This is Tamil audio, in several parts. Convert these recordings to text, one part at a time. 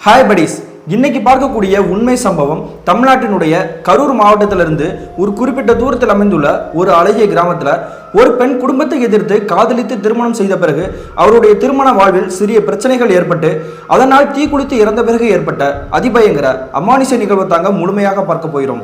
ஹாய் படிஸ் இன்னைக்கு பார்க்கக்கூடிய உண்மை சம்பவம் தமிழ்நாட்டினுடைய கரூர் மாவட்டத்திலிருந்து ஒரு குறிப்பிட்ட தூரத்தில் அமைந்துள்ள ஒரு அழகிய கிராமத்தில் ஒரு பெண் குடும்பத்தை எதிர்த்து காதலித்து திருமணம் செய்த பிறகு அவருடைய திருமண வாழ்வில் சிறிய பிரச்சனைகள் ஏற்பட்டு அதனால் தீக்குளித்து இறந்த பிறகு ஏற்பட்ட அதிபயங்கர அமானுஷ நிகழ்வு தாங்க முழுமையாக பார்க்க போகிறோம்.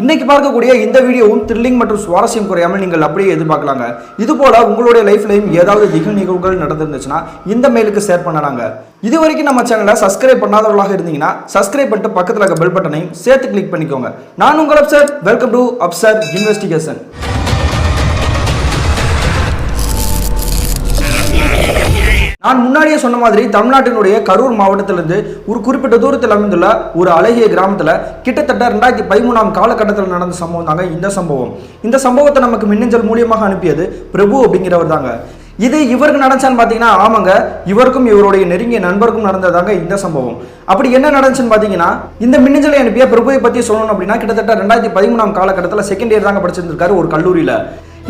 இன்னைக்கு பார்க்கக்கூடிய இந்த வீடியோவும் த்ரில்லிங் மற்றும் சுவாரஸ்யம் குறையாமல் நீங்கள் அப்படியே எதிர்பார்க்கலாங்க. இது போல உங்களுடைய லைஃப்லையும் ஏதாவது திகில் நிகழ்வுகள் நடந்திருந்துச்சுன்னா இந்த மெயிலுக்கு ஷேர் பண்ணலாங்க. இது வரைக்கும் நம்ம சேனலை சப்ஸ்கிரைப் பண்ணாதவர்களாக இருந்தீங்கன்னா சப்ஸ்கிரைப் பண்ணிட்டு பக்கத்தில் இருக்க பெல் பட்டனையும் சேர்த்து கிளிக் பண்ணிக்கோங்க. நான் உங்கள் Afsar welcome to Afsar investigation நான் முன்னாடியே சொன்ன மாதிரி தமிழ்நாட்டினுடைய கரூர் மாவட்டத்திலிருந்து ஒரு குறிப்பிட்ட தூரத்தில் அமைந்துள்ள ஒரு அழகிய கிராமத்தில் கிட்டத்தட்ட ரெண்டாயிரத்தி பதிமூணாம் காலகட்டத்தில் நடந்த சம்பவம் தாங்க இந்த சம்பவம். இந்த சம்பவத்தை நமக்கு மின்னஞ்சல் மூலியமாக அனுப்பியது பிரபு அப்படிங்கிறவர் தாங்க. இது இவருக்கு நடந்துச்சான்னு பார்த்தீங்கன்னா ஆமாங்க இவருக்கும் இவருடைய நெருங்கிய நண்பருக்கும் நடந்ததாங்க இந்த சம்பவம். அப்படி என்ன நடந்துச்சுன்னு பார்த்தீங்கன்னா இந்த மின்னஞ்சலை அனுப்பிய பிரபுவை பற்றி சொல்லணும் அப்படின்னா கிட்டத்தட்ட ரெண்டாயிரத்தி பதிமூணாம் காலகட்டத்தில் செகண்ட் இயர் தாங்க படிச்சிருந்திருக்காரு ஒரு கல்லூரியில்.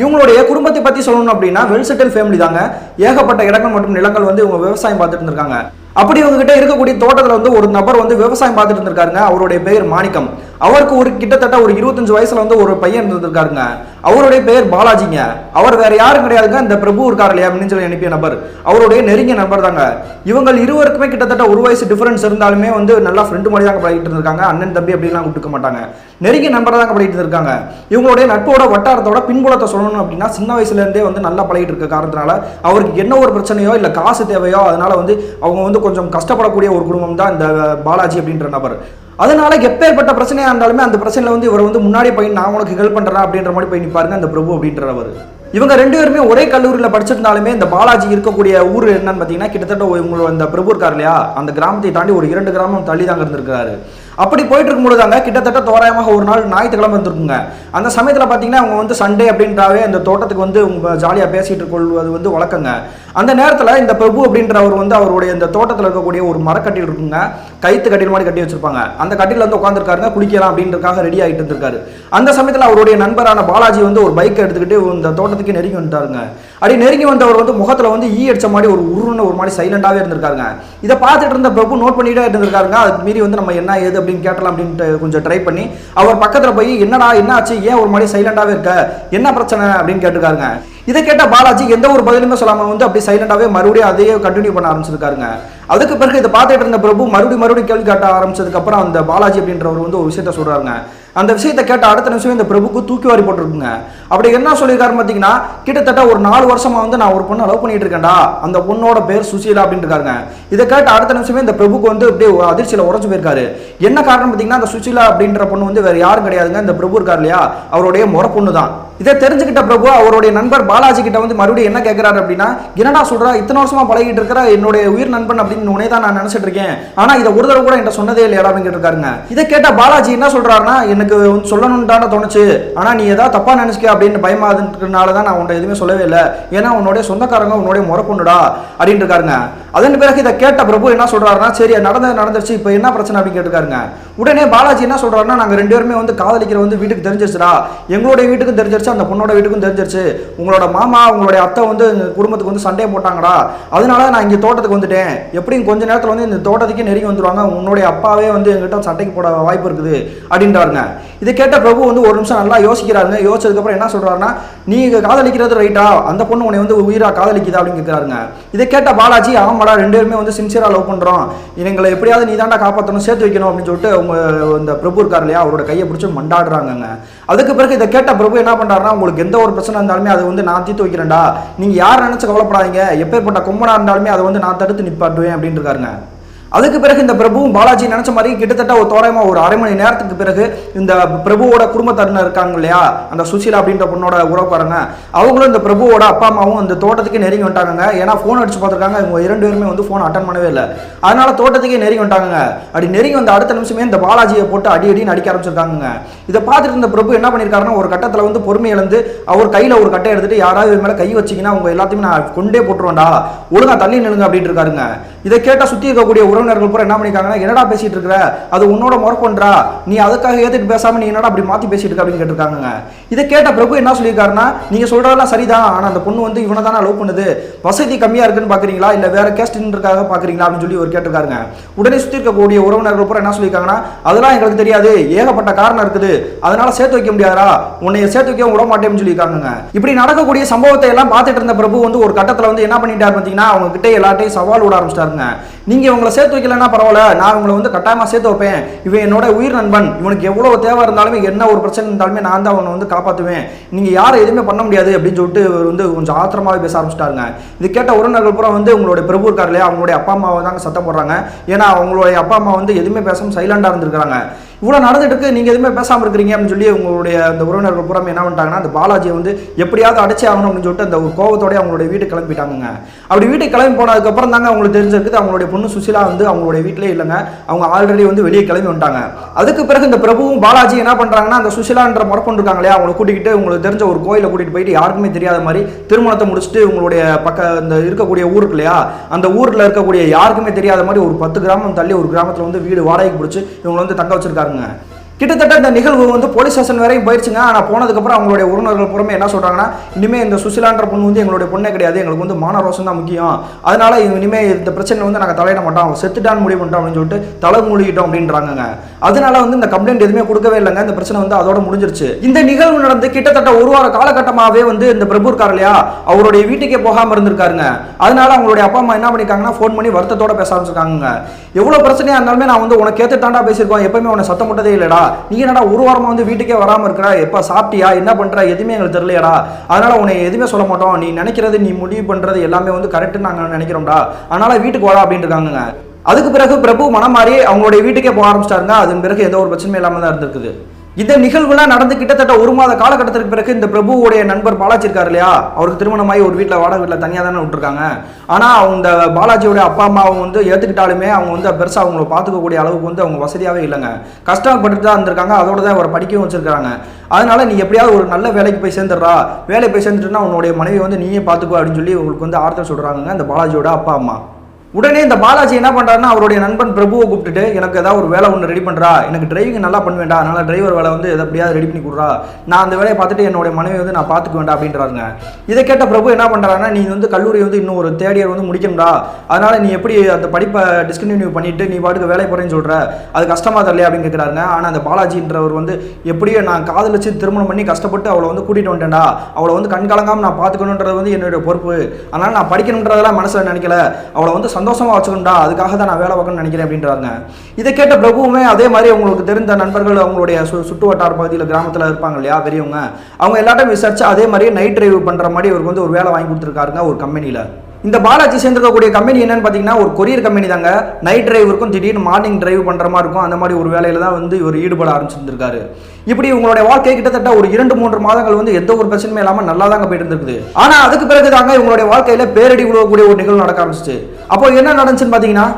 இவங்களுடைய குடும்பத்தை பற்றி சொல்லணும் அப்படின்னா வெல் செட்டில் ஃபேமிலி தாங்க. ஏகப்பட்ட இடங்கள் மற்றும் நிலங்கள் வந்து இவங்க விவசாயம் பார்த்துட்டு இருந்திருக்காங்க. அப்படி இவங்க கிட்ட இருக்கக்கூடிய தோட்டத்தில் வந்து ஒரு நபர் வந்து விவசாயம் பார்த்துட்டு இருந்திருக்காருங்க. அவருடைய பெயர் மாணிக்கம். அவருக்கு ஒரு கிட்டத்தட்ட ஒரு இருபத்தஞ்சு வயசுல வந்து ஒரு பையன் இருந்திருக்காருங்க அவருடைய பெயர் பாலாஜிங்க. அவர் வேற யாரும் கிடையாதுங்க. இந்த பிரபு இருக்கார் இல்லையா? மின்னஞ்சல் அனுப்பிய நபர். அவருடைய நெருங்கிய நபர் தாங்க. இவங்க இருவருக்குமே கிட்டத்தட்ட ஒரு வயசு டிஃபரன்ஸ் இருந்தாலுமே வந்து நல்லா ஃப்ரெண்டு மாதிரி தாங்க பழகிட்டு இருந்திருக்காங்க. அண்ணன் தம்பி அப்படிலாம் கூப்பிட்டுக்க மாட்டாங்க. நெருங்கிய நண்பர் தாங்க பழகிட்டு இருக்காங்க இவங்களுடைய நட்போட வட்டாரத்தோட பின்புலத்தை சொல்லணும் அப்படின்னா சின்ன வயசுலேருந்தே வந்து நல்லா பழகிட்டு இருக்க காரணத்தினால அவருக்கு என்ன ஒரு பிரச்சனையோ இல்லை காசு தேவையோ அதனால வந்து அவங்க வந்து கொஞ்சம் கஷ்டப்படக்கூடிய ஒரு குடும்பம் தான் இந்த பாலாஜி அப்படின்ற நபர். அதனால எப்பேற்பட்ட பிரச்சனையாக இருந்தாலுமே அந்த பிரச்சனையில் வந்து இவர் வந்து முன்னாடி போய் நான் உனக்கு ஹெல்ப் பண்ணுறேன் அப்படின்ற மாதிரி போய் நிற்பாருங்க அந்த பிரபு அப்படின்றவர் இவங்க ரெண்டு பேருமே ஒரே கல்லூரியில் படிச்சிருந்தாலுமே இந்த பாலாஜி இருக்கக்கூடிய ஊர் என்னன்னு பார்த்தீங்கன்னா கிட்டத்தட்ட உங்களோட அந்த பிரபு இருக்கார் இல்லையா? அந்த கிராமத்தை தாண்டி ஒரு இரண்டு கிராமம் தள்ளி தாங்க இருந்திருக்காரு. அப்படி போயிட்டு இருக்கும்போது தாங்க கிட்டத்தட்ட தோராயமாக ஒரு நாள் ஞாயிற்றுக்கிழமை இருந்திருக்குங்க அந்த சமயத்தில் பார்த்தீங்கன்னா அவங்க வந்து சண்டே அப்படின்றாவே அந்த தோட்டத்துக்கு வந்து ஜாலியாக பேசிட்டு கொள்வது வந்து வழக்கங்க. அந்த நேரத்தில் இந்த பிரபு அப்படின்றவர் வந்து அவருடைய இந்த தோட்டத்தில் இருக்கக்கூடிய ஒரு மரக்கட்டில் இருக்குங்க. கைத்து கட்டில் மாதிரி கட்டி வச்சிருப்பாங்க. அந்த கட்டில வந்து உட்காந்துருக்காருங்க குளிக்கலாம் அப்படின்றதுக்காக ரெடி ஆகிட்டு இருந்திருக்காரு. அந்த சமயத்தில் அவருடைய நண்பரான பாலாஜி வந்து ஒரு பைக் எடுத்துக்கிட்டு இந்த தோட்டத்துக்கு நெருங்கி வந்துட்டாருங்க. அப்படி நெருங்கி வந்தவர் வந்து முகத்தில் வந்து ஈ அடிச்ச மாதிரி ஒரு உருன்னு ஒரு மாதிரி சைலண்டாகவே இருந்திருக்காருங்க. இதை பார்த்துட்டு இருந்த பிரபு நோட் பண்ணிட்டே இருந்திருக்காருங்க. அதுக்கு மீறி வந்து நம்ம என்ன ஏது அப்படின்னு கேட்டலாம் அப்படின்ட்டு கொஞ்சம் ட்ரை பண்ணி அவர் பக்கத்தில் போய் என்னடா என்ன ஆச்சு ஏன் ஒரு மாதிரி சைலண்டாகவே இருக்க? என்ன பிரச்சனை? அப்படின்னு கேட்டிருக்காருங்க. இதை கேட்ட பாலாஜி எந்த ஒரு பதிலுமே சொல்லாமல் வந்து அப்படியே சைலண்டாகவே மறுபடியும் அதையே கண்டினியூ பண்ண ஆரம்பிச்சிருக்காருங்க. அதுக்கு பிறகு இதை பார்த்துட்டு இருந்த பிரபு மறுபடியும் மறுபடியும் கேள்வி கேட்ட ஆரம்பிச்சதுக்கப்புறம் அந்த பாலாஜி அப்படின்றவர் வந்து ஒரு விஷயத்த சொல்கிறாருங்க அந்த விஷயத்தை கேட்ட அடுத்த நிமிஷம் இந்த பிரபுக்கு தூக்கி வாரி போட்டிருக்குங்க. அப்படி என்ன சொல்லியிருக்காரு பார்த்தீங்கன்னா கிட்டத்தட்ட ஒரு நாலு வருஷமா வந்து நான் ஒரு பொண்ணை லவ் பண்ணிட்டு இருக்கேன்டா. அந்த பொண்ணோட பேர் சுசீலா அப்படின்னு இருக்காருங்க இதை கேட்ட அடுத்த நிமிஷமே இந்த பிரபுக்கு வந்து அப்படியே அதிர்ச்சியில் உறைஞ்சு போயிருக்காரு. என்ன காரணம் பார்த்தீங்கன்னா அந்த சுசீலா அப்படின்ற பொண்ணு வந்து வேற யாரும் கிடையாதுங்க. இந்த பிரபு இருக்கார் இல்லையா? அவருடைய முறை பொண்ணு தான் இதை தெரிஞ்சுக்கிட்ட பிரபு அவருடைய நண்பர் பாலாஜி கிட்ட வந்து மறுபடியும் என்ன கேட்கிறாரு அப்படின்னா என்னடா சொல்றா இத்தனை வருஷமா பழகிட்டு இருக்கிற என்னுடைய உயிர் நண்பன் அப்படின்னு உனே தான் நான் நினைச்சிட்டு இருக்கேன். ஆனா இதை ஒரு தடவை கூட என்கிட்ட சொன்னதே இல்லையா அப்படின்னு கேட்டிருக்காருங்க. இதை கேட்ட பாலாஜி என்ன சொல்றாருன்னா எனக்கு வந்து சொல்லணும்னு தானே தோணுச்சு. ஆனா நீ ஏதாவது தப்பா நினைச்சுக்க அப்படின்னு பயமாதுன்றதுனால தான் நான் உன்னை எதுவுமே சொல்லவே இல்லை. ஏன்னா உன்னுடைய சொந்தக்காரங்க உன்னுடைய முறை பொண்ணுடா அப்படின்னு இருக்காருங்க. அதன் பிறகு இதை கேட்ட பிரபு என்ன சொல்றாருன்னா சரி நடந்தது நடந்துருச்சு. இப்போ என்ன பிரச்சனை? அப்படின்னு கேட்டுக்காருங்க உடனே பாலாஜி என்ன சொல்றாருன்னா நாங்கள் ரெண்டு பேருமே வந்து காதலிக்கிற வந்து வீட்டுக்கு தெரிஞ்சிருச்சுடா. எங்களுடைய வீட்டுக்கும் தெரிஞ்சிருச்சு அந்த பொண்ணோட வீட்டுக்கும் தெரிஞ்சிருச்சு. உங்களோட மாமா உங்களுடைய அத்தை வந்து குடும்பத்துக்கு வந்து சண்டையை போட்டாங்கடா. அதனால நான் இங்கே தோட்டத்துக்கு வந்துட்டேன். எப்படியும் கொஞ்ச நேரத்தில் வந்து இந்த தோட்டத்துக்கே நெருங்கி வந்துருவாங்க. உன்னுடைய அப்பாவே வந்து எங்கிட்ட சண்டைக்கு போட வாய்ப்பு இருக்குது. அப்படின்றாருங்க. இதை கேட்ட பிரபு வந்து ஒரு நிமிஷம் நல்லா யோசிக்கிறாருங்க. யோசிச்சதுக்கப்புறம் என்ன சொல்கிறாருன்னா நீங்கள் காதலிக்கிறது ரைட்டா அந்த பொண்ணு உன்னை வந்து உயிரா காதலிக்குதா? அப்படின்னு கேட்குறாருங்க இதை கேட்ட பாலாஜி ஆமாடா ரெண்டு பேருமே வந்து சின்சியராக லவ் பண்ணுறோம் எங்களை எப்படியாவது நீ தாண்டா காப்பாற்றணும் சேர்த்து வைக்கணும் அப்படின்னு சொல்லிட்டு அவங்க இந்த பிரபு இருக்கார் இல்லையா அவரோட கையை பிடிச்சி மண்டாடுறாங்கங்க. அதுக்கு பிறகு இதை கேட்ட பிரபு என்ன பண்ணுறாருன்னா உங்களுக்கு எந்த ஒரு பிரச்சனை இருந்தாலுமே அதை வந்து நான் தீர்த்து வைக்கிறேன்டா. நீங்கள் யார் நினச்சி கவலைப்படாதீங்க. எப்பேற்பட்ட கும்பனாக இருந்தாலுமே அதை வந்து நான் தடுத்து நிப்பாட்டுவேன் அப்படின்னு இருக்காருங்க. அதுக்கு பிறகு இந்த பிரபுவும் பாலாஜி நினைச்ச மாதிரி கிட்டத்தட்ட ஒரு தோராயமா ஒரு அரை மணி நேரத்துக்கு பிறகு இந்த பிரபுவோட குடும்பத்தினர் இருக்காங்க இல்லையா? அந்த சுசீலா அப்படின்ற பொண்ணோட உறவுக்காரங்க. அவங்களும் இந்த பிரபுவோட அப்பா அம்மாவும் அந்த தோட்டத்துக்கு நெருங்கி வந்துட்டாங்க ஏன்னா ஃபோன் அடிச்சு பார்த்துருக்காங்க. இவங்க இரண்டு பேருமே வந்து ஃபோன் அட்டன் பண்ணவே இல்லை. அதனால தோட்டத்துக்கே நெருங்கி வந்துட்டாங்க அப்படி நெருங்கி வந்த அடுத்த நிமிஷமே இந்த பாலாஜியை போட்டு அடி அடின்னு அடிக்க ஆரம்பிச்சிருக்காங்க இதை பார்த்துட்டு இந்த பிரபு என்ன பண்ணியிருக்காருன்னா ஒரு கட்டத்தில் வந்து பொறுமை இழந்து அவர் கையில் ஒரு கட்டை எடுத்துட்டு யாராவது மேலே கை வச்சிங்கன்னா அவங்க எல்லாத்தையுமே நான் கொண்டே போட்டுருவேன்டா. ஒழுங்கா தள்ளி நிலுங்க அப்படின்ட்டு இருக்காருங்க. இதை கேட்டால் சுற்றி இருக்கக்கூடிய உறவு உறவினர்கள் பூரா என்ன பண்ணிருக்காங்கன்னா என்னடா பேசிட்டு இருக்கிற? அது உன்னோட முறை நீ அதுக்காக ஏத்துட்டு பேசாம நீ என்னடா அப்படி மாத்தி பேசிட்டு இருக்க அப்படின்னு கேட்டிருக்காங்க இதை கேட்ட பிரபு என்ன சொல்லியிருக்காருன்னா நீங்க சொல்றதெல்லாம் சரிதான் ஆனா அந்த பொண்ணு வந்து இவனை தானே லவ் பண்ணுது. வசதி கம்மியா இருக்குன்னு பாக்குறீங்களா? இல்ல வேற கேஸ்டின்றதுக்காக பாக்குறீங்களா? அப்படின்னு சொல்லி ஒரு கேட்டிருக்காருங்க. உடனே சுத்தி இருக்கக்கூடிய உறவினர்கள் பூரா என்ன சொல்லியிருக்காங்கன்னா அதெல்லாம் எங்களுக்கு தெரியாது. ஏகப்பட்ட காரணம் இருக்குது. அதனால சேர்த்து வைக்க முடியாதா உன்னை சேர்த்து வைக்க விட மாட்டேன்னு சொல்லியிருக்காங்க இப்படி நடக்கக்கூடிய சம்பவத்தை எல்லாம் பார்த்துட்டு இருந்த பிரபு வந்து ஒரு கட்டத்துல வந்து என்ன பண்ணிட்டாரு பார்த்தீங்கன்னா அவங்க கிட்டே எல்லாட்டையும் சவால் விட ஆரம்பிச்சிட்டாருங்க. நீங்க உங்களை சேர்த்து வைக்கலன்னா பரவாயில்ல. நான் உங்களை வந்து கட்டாயமாக சேர்த்து வைப்பேன். இவன் என்னோட உயிர் நண்பன். இவனுக்கு எவ்வளவு தேவை இருந்தாலுமே என்ன ஒரு பிரச்சனை இருந்தாலுமே நான் தான் அவனை வந்து காப்பாற்றுவேன் நீங்கள் யாரும் எதுவுமே பண்ண முடியாது அப்படின்னு சொல்லிட்டு இவர் வந்து கொஞ்சம் ஆத்திரமாவே பேச ஆரம்பிச்சிட்டாருங்க. இது கேட்ட உறவினர்கள் பூரா வந்து உங்களுடைய பிரபு இருக்கார் இல்லையா? அவங்களுடைய அப்பா அம்மாவை தாங்க சத்தம் போடுறாங்க. ஏன்னா அவங்களுடைய அப்பா அம்மா வந்து எதுவுமே பேசாமல் சைலண்டாக இருந்திருக்காங்க இவ்வளோ நடந்துட்டு இருக்கு நீங்கள் எதுவுமே பேசாமல் இருக்கிறீங்க அப்படின்னு சொல்லி உங்களுடைய அந்த உறவினர்கள் பூரா என்ன பண்ணிட்டாங்கன்னா அந்த பாலாஜியை வந்து எப்படியாவது அடைச்சே ஆகணும் அப்படின்னு சொல்லிட்டு அந்த ஒரு அவங்களுடைய வீட்டுக்கு கிளம்பிட்டாங்க அப்படி வீட்டுக்கு கிளம்பி போனதுக்கப்புறம் தாங்க அவங்களுக்கு தெரிஞ்சிருக்குது அவங்களுடைய பொண்ணு சுசிலா வந்து அவங்களுடைய வீட்டிலே இல்லைங்க. அவங்க ஆல்ரெடி வந்து வெளியே கிளம்பி வந்துட்டாங்க. அதுக்கு பிறகு இந்த பிரபுவும் பாலாஜி என்ன பண்ணுறாங்கன்னா அந்த சுஷிலான்ற முறப்பொண்டு இருக்காங்க இல்லையா? அவங்களை கூட்டிக்கிட்டு உங்களுக்கு தெரிஞ்ச ஒரு கோயிலை கூட்டிகிட்டு போயிட்டு யாருக்குமே தெரியாத மாதிரி திருமணத்தை முடிச்சுட்டு உங்களுடைய பக்க இந்த இருக்கக்கூடிய ஊருக்கு இல்லையா? அந்த ஊரில் இருக்கக்கூடிய யாருக்குமே தெரியாத மாதிரி ஒரு பத்து கிராமம் தள்ளி ஒரு கிராமத்தில் வந்து வீடு வாடகைக்கு பிடிச்சி இவங்களை வந்து தங்க வச்சிருக்காருங்க. கிட்டத்தட்ட இந்த நிகழ்வு வந்து போலீஸ் ஸ்டேஷன் வரைக்கும் போயிடுச்சுங்க. ஆனால் போனதுக்கப்புறம் அவங்களுடைய உறவினர்கள் புறமே என்ன சொல்கிறாங்கன்னா இனிமேல் இந்த சுசிலான்ற பொண்ணு வந்து எங்களுடைய பொண்ணே கிடையாது. எங்களுக்கு வந்து மான தான் முக்கியம். அதனால இனிமே இந்த பிரச்சனை வந்து நாங்கள் தலையிட மாட்டோம். அவன் செத்துட்டான்னு முடிவு பண்ணிட்டோம் அப்படின்னு சொல்லிட்டு தலை மூழ்கிட்டோம் அப்படின்றாங்க அதனால வந்து இந்த கம்ப்ளைண்ட் எதுவுமே கொடுக்கவே இல்லைங்க. இந்த பிரச்சனை வந்து அதோட முடிஞ்சிருச்சு. இந்த நிகழ்வு நடந்து கிட்டத்தட்ட ஒரு வார காலகட்டமாகவே வந்து இந்த பிரபு இருக்கார் இல்லையா? அவருடைய வீட்டுக்கே போகாமல் இருந்திருக்காருங்க. அதனால அவங்களுடைய அப்பா அம்மா என்ன பண்ணிருக்காங்கன்னா ஃபோன் பண்ணி வருத்தத்தோட பேச ஆரம்பிச்சிருக்காங்க எவ்வளோ பிரச்சனையாக இருந்தாலுமே நான் வந்து உனக்கு ஏற்ற தாண்டா பேசியிருக்கோம். எப்பவுமே உன்னை சத்தம் போட்டதே இல்லைடா. நீ என்னடா ஒரு வாரமாக வந்து வீட்டுக்கே வராமல் இருக்கிறா? எப்ப சாப்பிட்டியா? என்ன பண்ணுற எதுவுமே எங்களுக்கு தெரியலையடா. அதனால் உன்னை எதுவுமே சொல்ல மாட்டோம். நீ நினைக்கிறது நீ முடிவு பண்ணுறது எல்லாமே வந்து கரெக்டுன்னு நாங்கள் நினைக்கிறோம்டா. அதனால் வீட்டுக்கு வரா அப்படின்னு இருக்காங்க அதுக்கு பிறகு பிரபு மனம் மாறி அவங்களுடைய வீட்டுக்கே போக ஆரம்பிச்சிட்டாருங்க. அதன் பிறகு எந்த ஒரு பிரச்சனையும் இல்லாமல் தான் இருந்திருக்குது. இந்த நிகழ்வுலாம் நடந்து கிட்டத்தட்ட ஒரு மாத காலகட்டத்திற்கு பிறகு இந்த பிரபுவுடைய நண்பர் பாலாஜி இருக்கார் இல்லையா? அவருக்கு திருமணமாகி ஒரு வீட்டில் வாடகை வீட்டில் தனியாக தானே விட்டுருக்காங்க. ஆனால் அவங்க பாலாஜியோட அப்பா அம்மா அவங்க வந்து ஏற்றுக்கிட்டாலுமே அவங்க வந்து பெருசாக அவங்கள பார்த்துக்கக்கூடிய அளவுக்கு வந்து அவங்க வசதியாகவே இல்லைங்க. கஷ்டப்பட்டு தான் இருந்திருக்காங்க. அதோட தான் அவரை படிக்கவும் வச்சிருக்காங்க அதனால நீ எப்படியாவது ஒரு நல்ல வேலைக்கு போய் சேர்ந்துடுறா. வேலைக்கு போய் சேர்ந்துட்டுனா உன்னுடைய மனைவி வந்து நீயே பார்த்துக்கோ அப்படின்னு சொல்லி உங்களுக்கு வந்து ஆறுதல் சொல்கிறாங்க அந்த பாலாஜியோட அப்பா அம்மா. உடனே இந்த பாலாஜி என்ன பண்ணுறாருன்னா அவருடைய நண்பன் பிரபுவை கூப்பிட்டுட்டு எனக்கு ஏதாவது ஒரு வேலை ஒன்று ரெடி பண்ணுறா எனக்கு டிரைவிங் நல்லா பண்ணுவேண்டா அதனால் டிரைவர் வேலை வந்து எதை எப்படியாவது ரெடி பண்ணி கொடுறா. நான் அந்த வேலையை பார்த்துட்டு என்னுடைய மனைவி வந்து நான் பார்த்துக்க வேண்டாம் அப்படின்றாருங்க. இதை கேட்ட பிரபு என்ன பண்ணுறாருன்னா நீ வந்து கல்லூரி வந்து இன்னும் ஒரு தேர்ட் இயர் வந்து முடிக்கணும்டா. அதனால் நீ எப்படி அந்த படிப்பை டிஸ்கண்டினியூ பண்ணிட்டு நீ பாட்டுக்கு வேலை போகிறேன்னு சொல்கிற அது கஷ்டமாக தரலையா அப்படின்னு கேட்குறாருங்க ஆனால் அந்த பாலாஜின்றவர் வந்து எப்படியோ நான் காதலிச்சு திருமணம் பண்ணி கஷ்டப்பட்டு அவளை வந்து கூட்டிகிட்டு வந்துட்டேன்டா. அவளை வந்து கண்கலங்காமல் நான் பார்த்துக்கணுன்றது வந்து என்னுடைய பொறுப்பு. அதனால் நான் படிக்கணுன்றதெல்லாம் மனசில் நினைக்கல. அவளை வந்து சந்தோஷமா வச்சுக்கணும்டா அதுக்காக தான் நான் வேலை பார்க்கணும்னு நினைக்கிறேன் அப்படின்றாங்க. இதை கேட்ட பிரபுவுமே அதே மாதிரி உங்களுக்கு தெரிந்த நண்பர்கள் அவங்களுடைய சு சுட்டு வட்டார பகுதியில் கிராமத்தில் இருப்பாங்க இல்லையா பெரியவங்க அவங்க எல்லாத்தையும் விசாரிச்சு அதே மாதிரி நைட் டிரைவ் பண்ற மாதிரி இவருக்கு வந்து ஒரு வேலை வாங்கி கொடுத்துருக்காருங்க ஒரு கம்பெனியில் இந்த பாலாஜி சேர்ந்திருக்கக்கூடிய கம்பெனி என்னன்னு பார்த்தீங்கன்னா ஒரு கொரியர் கம்பெனி தாங்க. நைட் டிரைவருக்கும் திடீர்னு மார்னிங் டிரைவ் பண்ணுற மாதிரி இருக்கும். அந்த மாதிரி ஒரு வேலையில தான் வந்து இவர் ஈடுபட ஆரம்பிச்சிருந்திருக்காரு. இப்படி உங்களுடைய வாழ்க்கை கிட்டத்தட்ட ஒரு இரண்டு மூன்று மாதங்கள் வந்து எந்த ஒரு பிரச்சனையும் இல்லாமல் நல்லா தாங்க போயிட்டு இருந்திருக்குது. ஆனால் அதுக்கு பிறகு தாங்க இவங்களுடைய வாழ்க்கையில பேரடி விழுவக்கூடிய ஒரு நிகழ்வு நடக்க ஆரம்பிச்சிச்சு. அப்போ என்ன நடந்துச்சுன்னு பார்த்தீங்கன்னா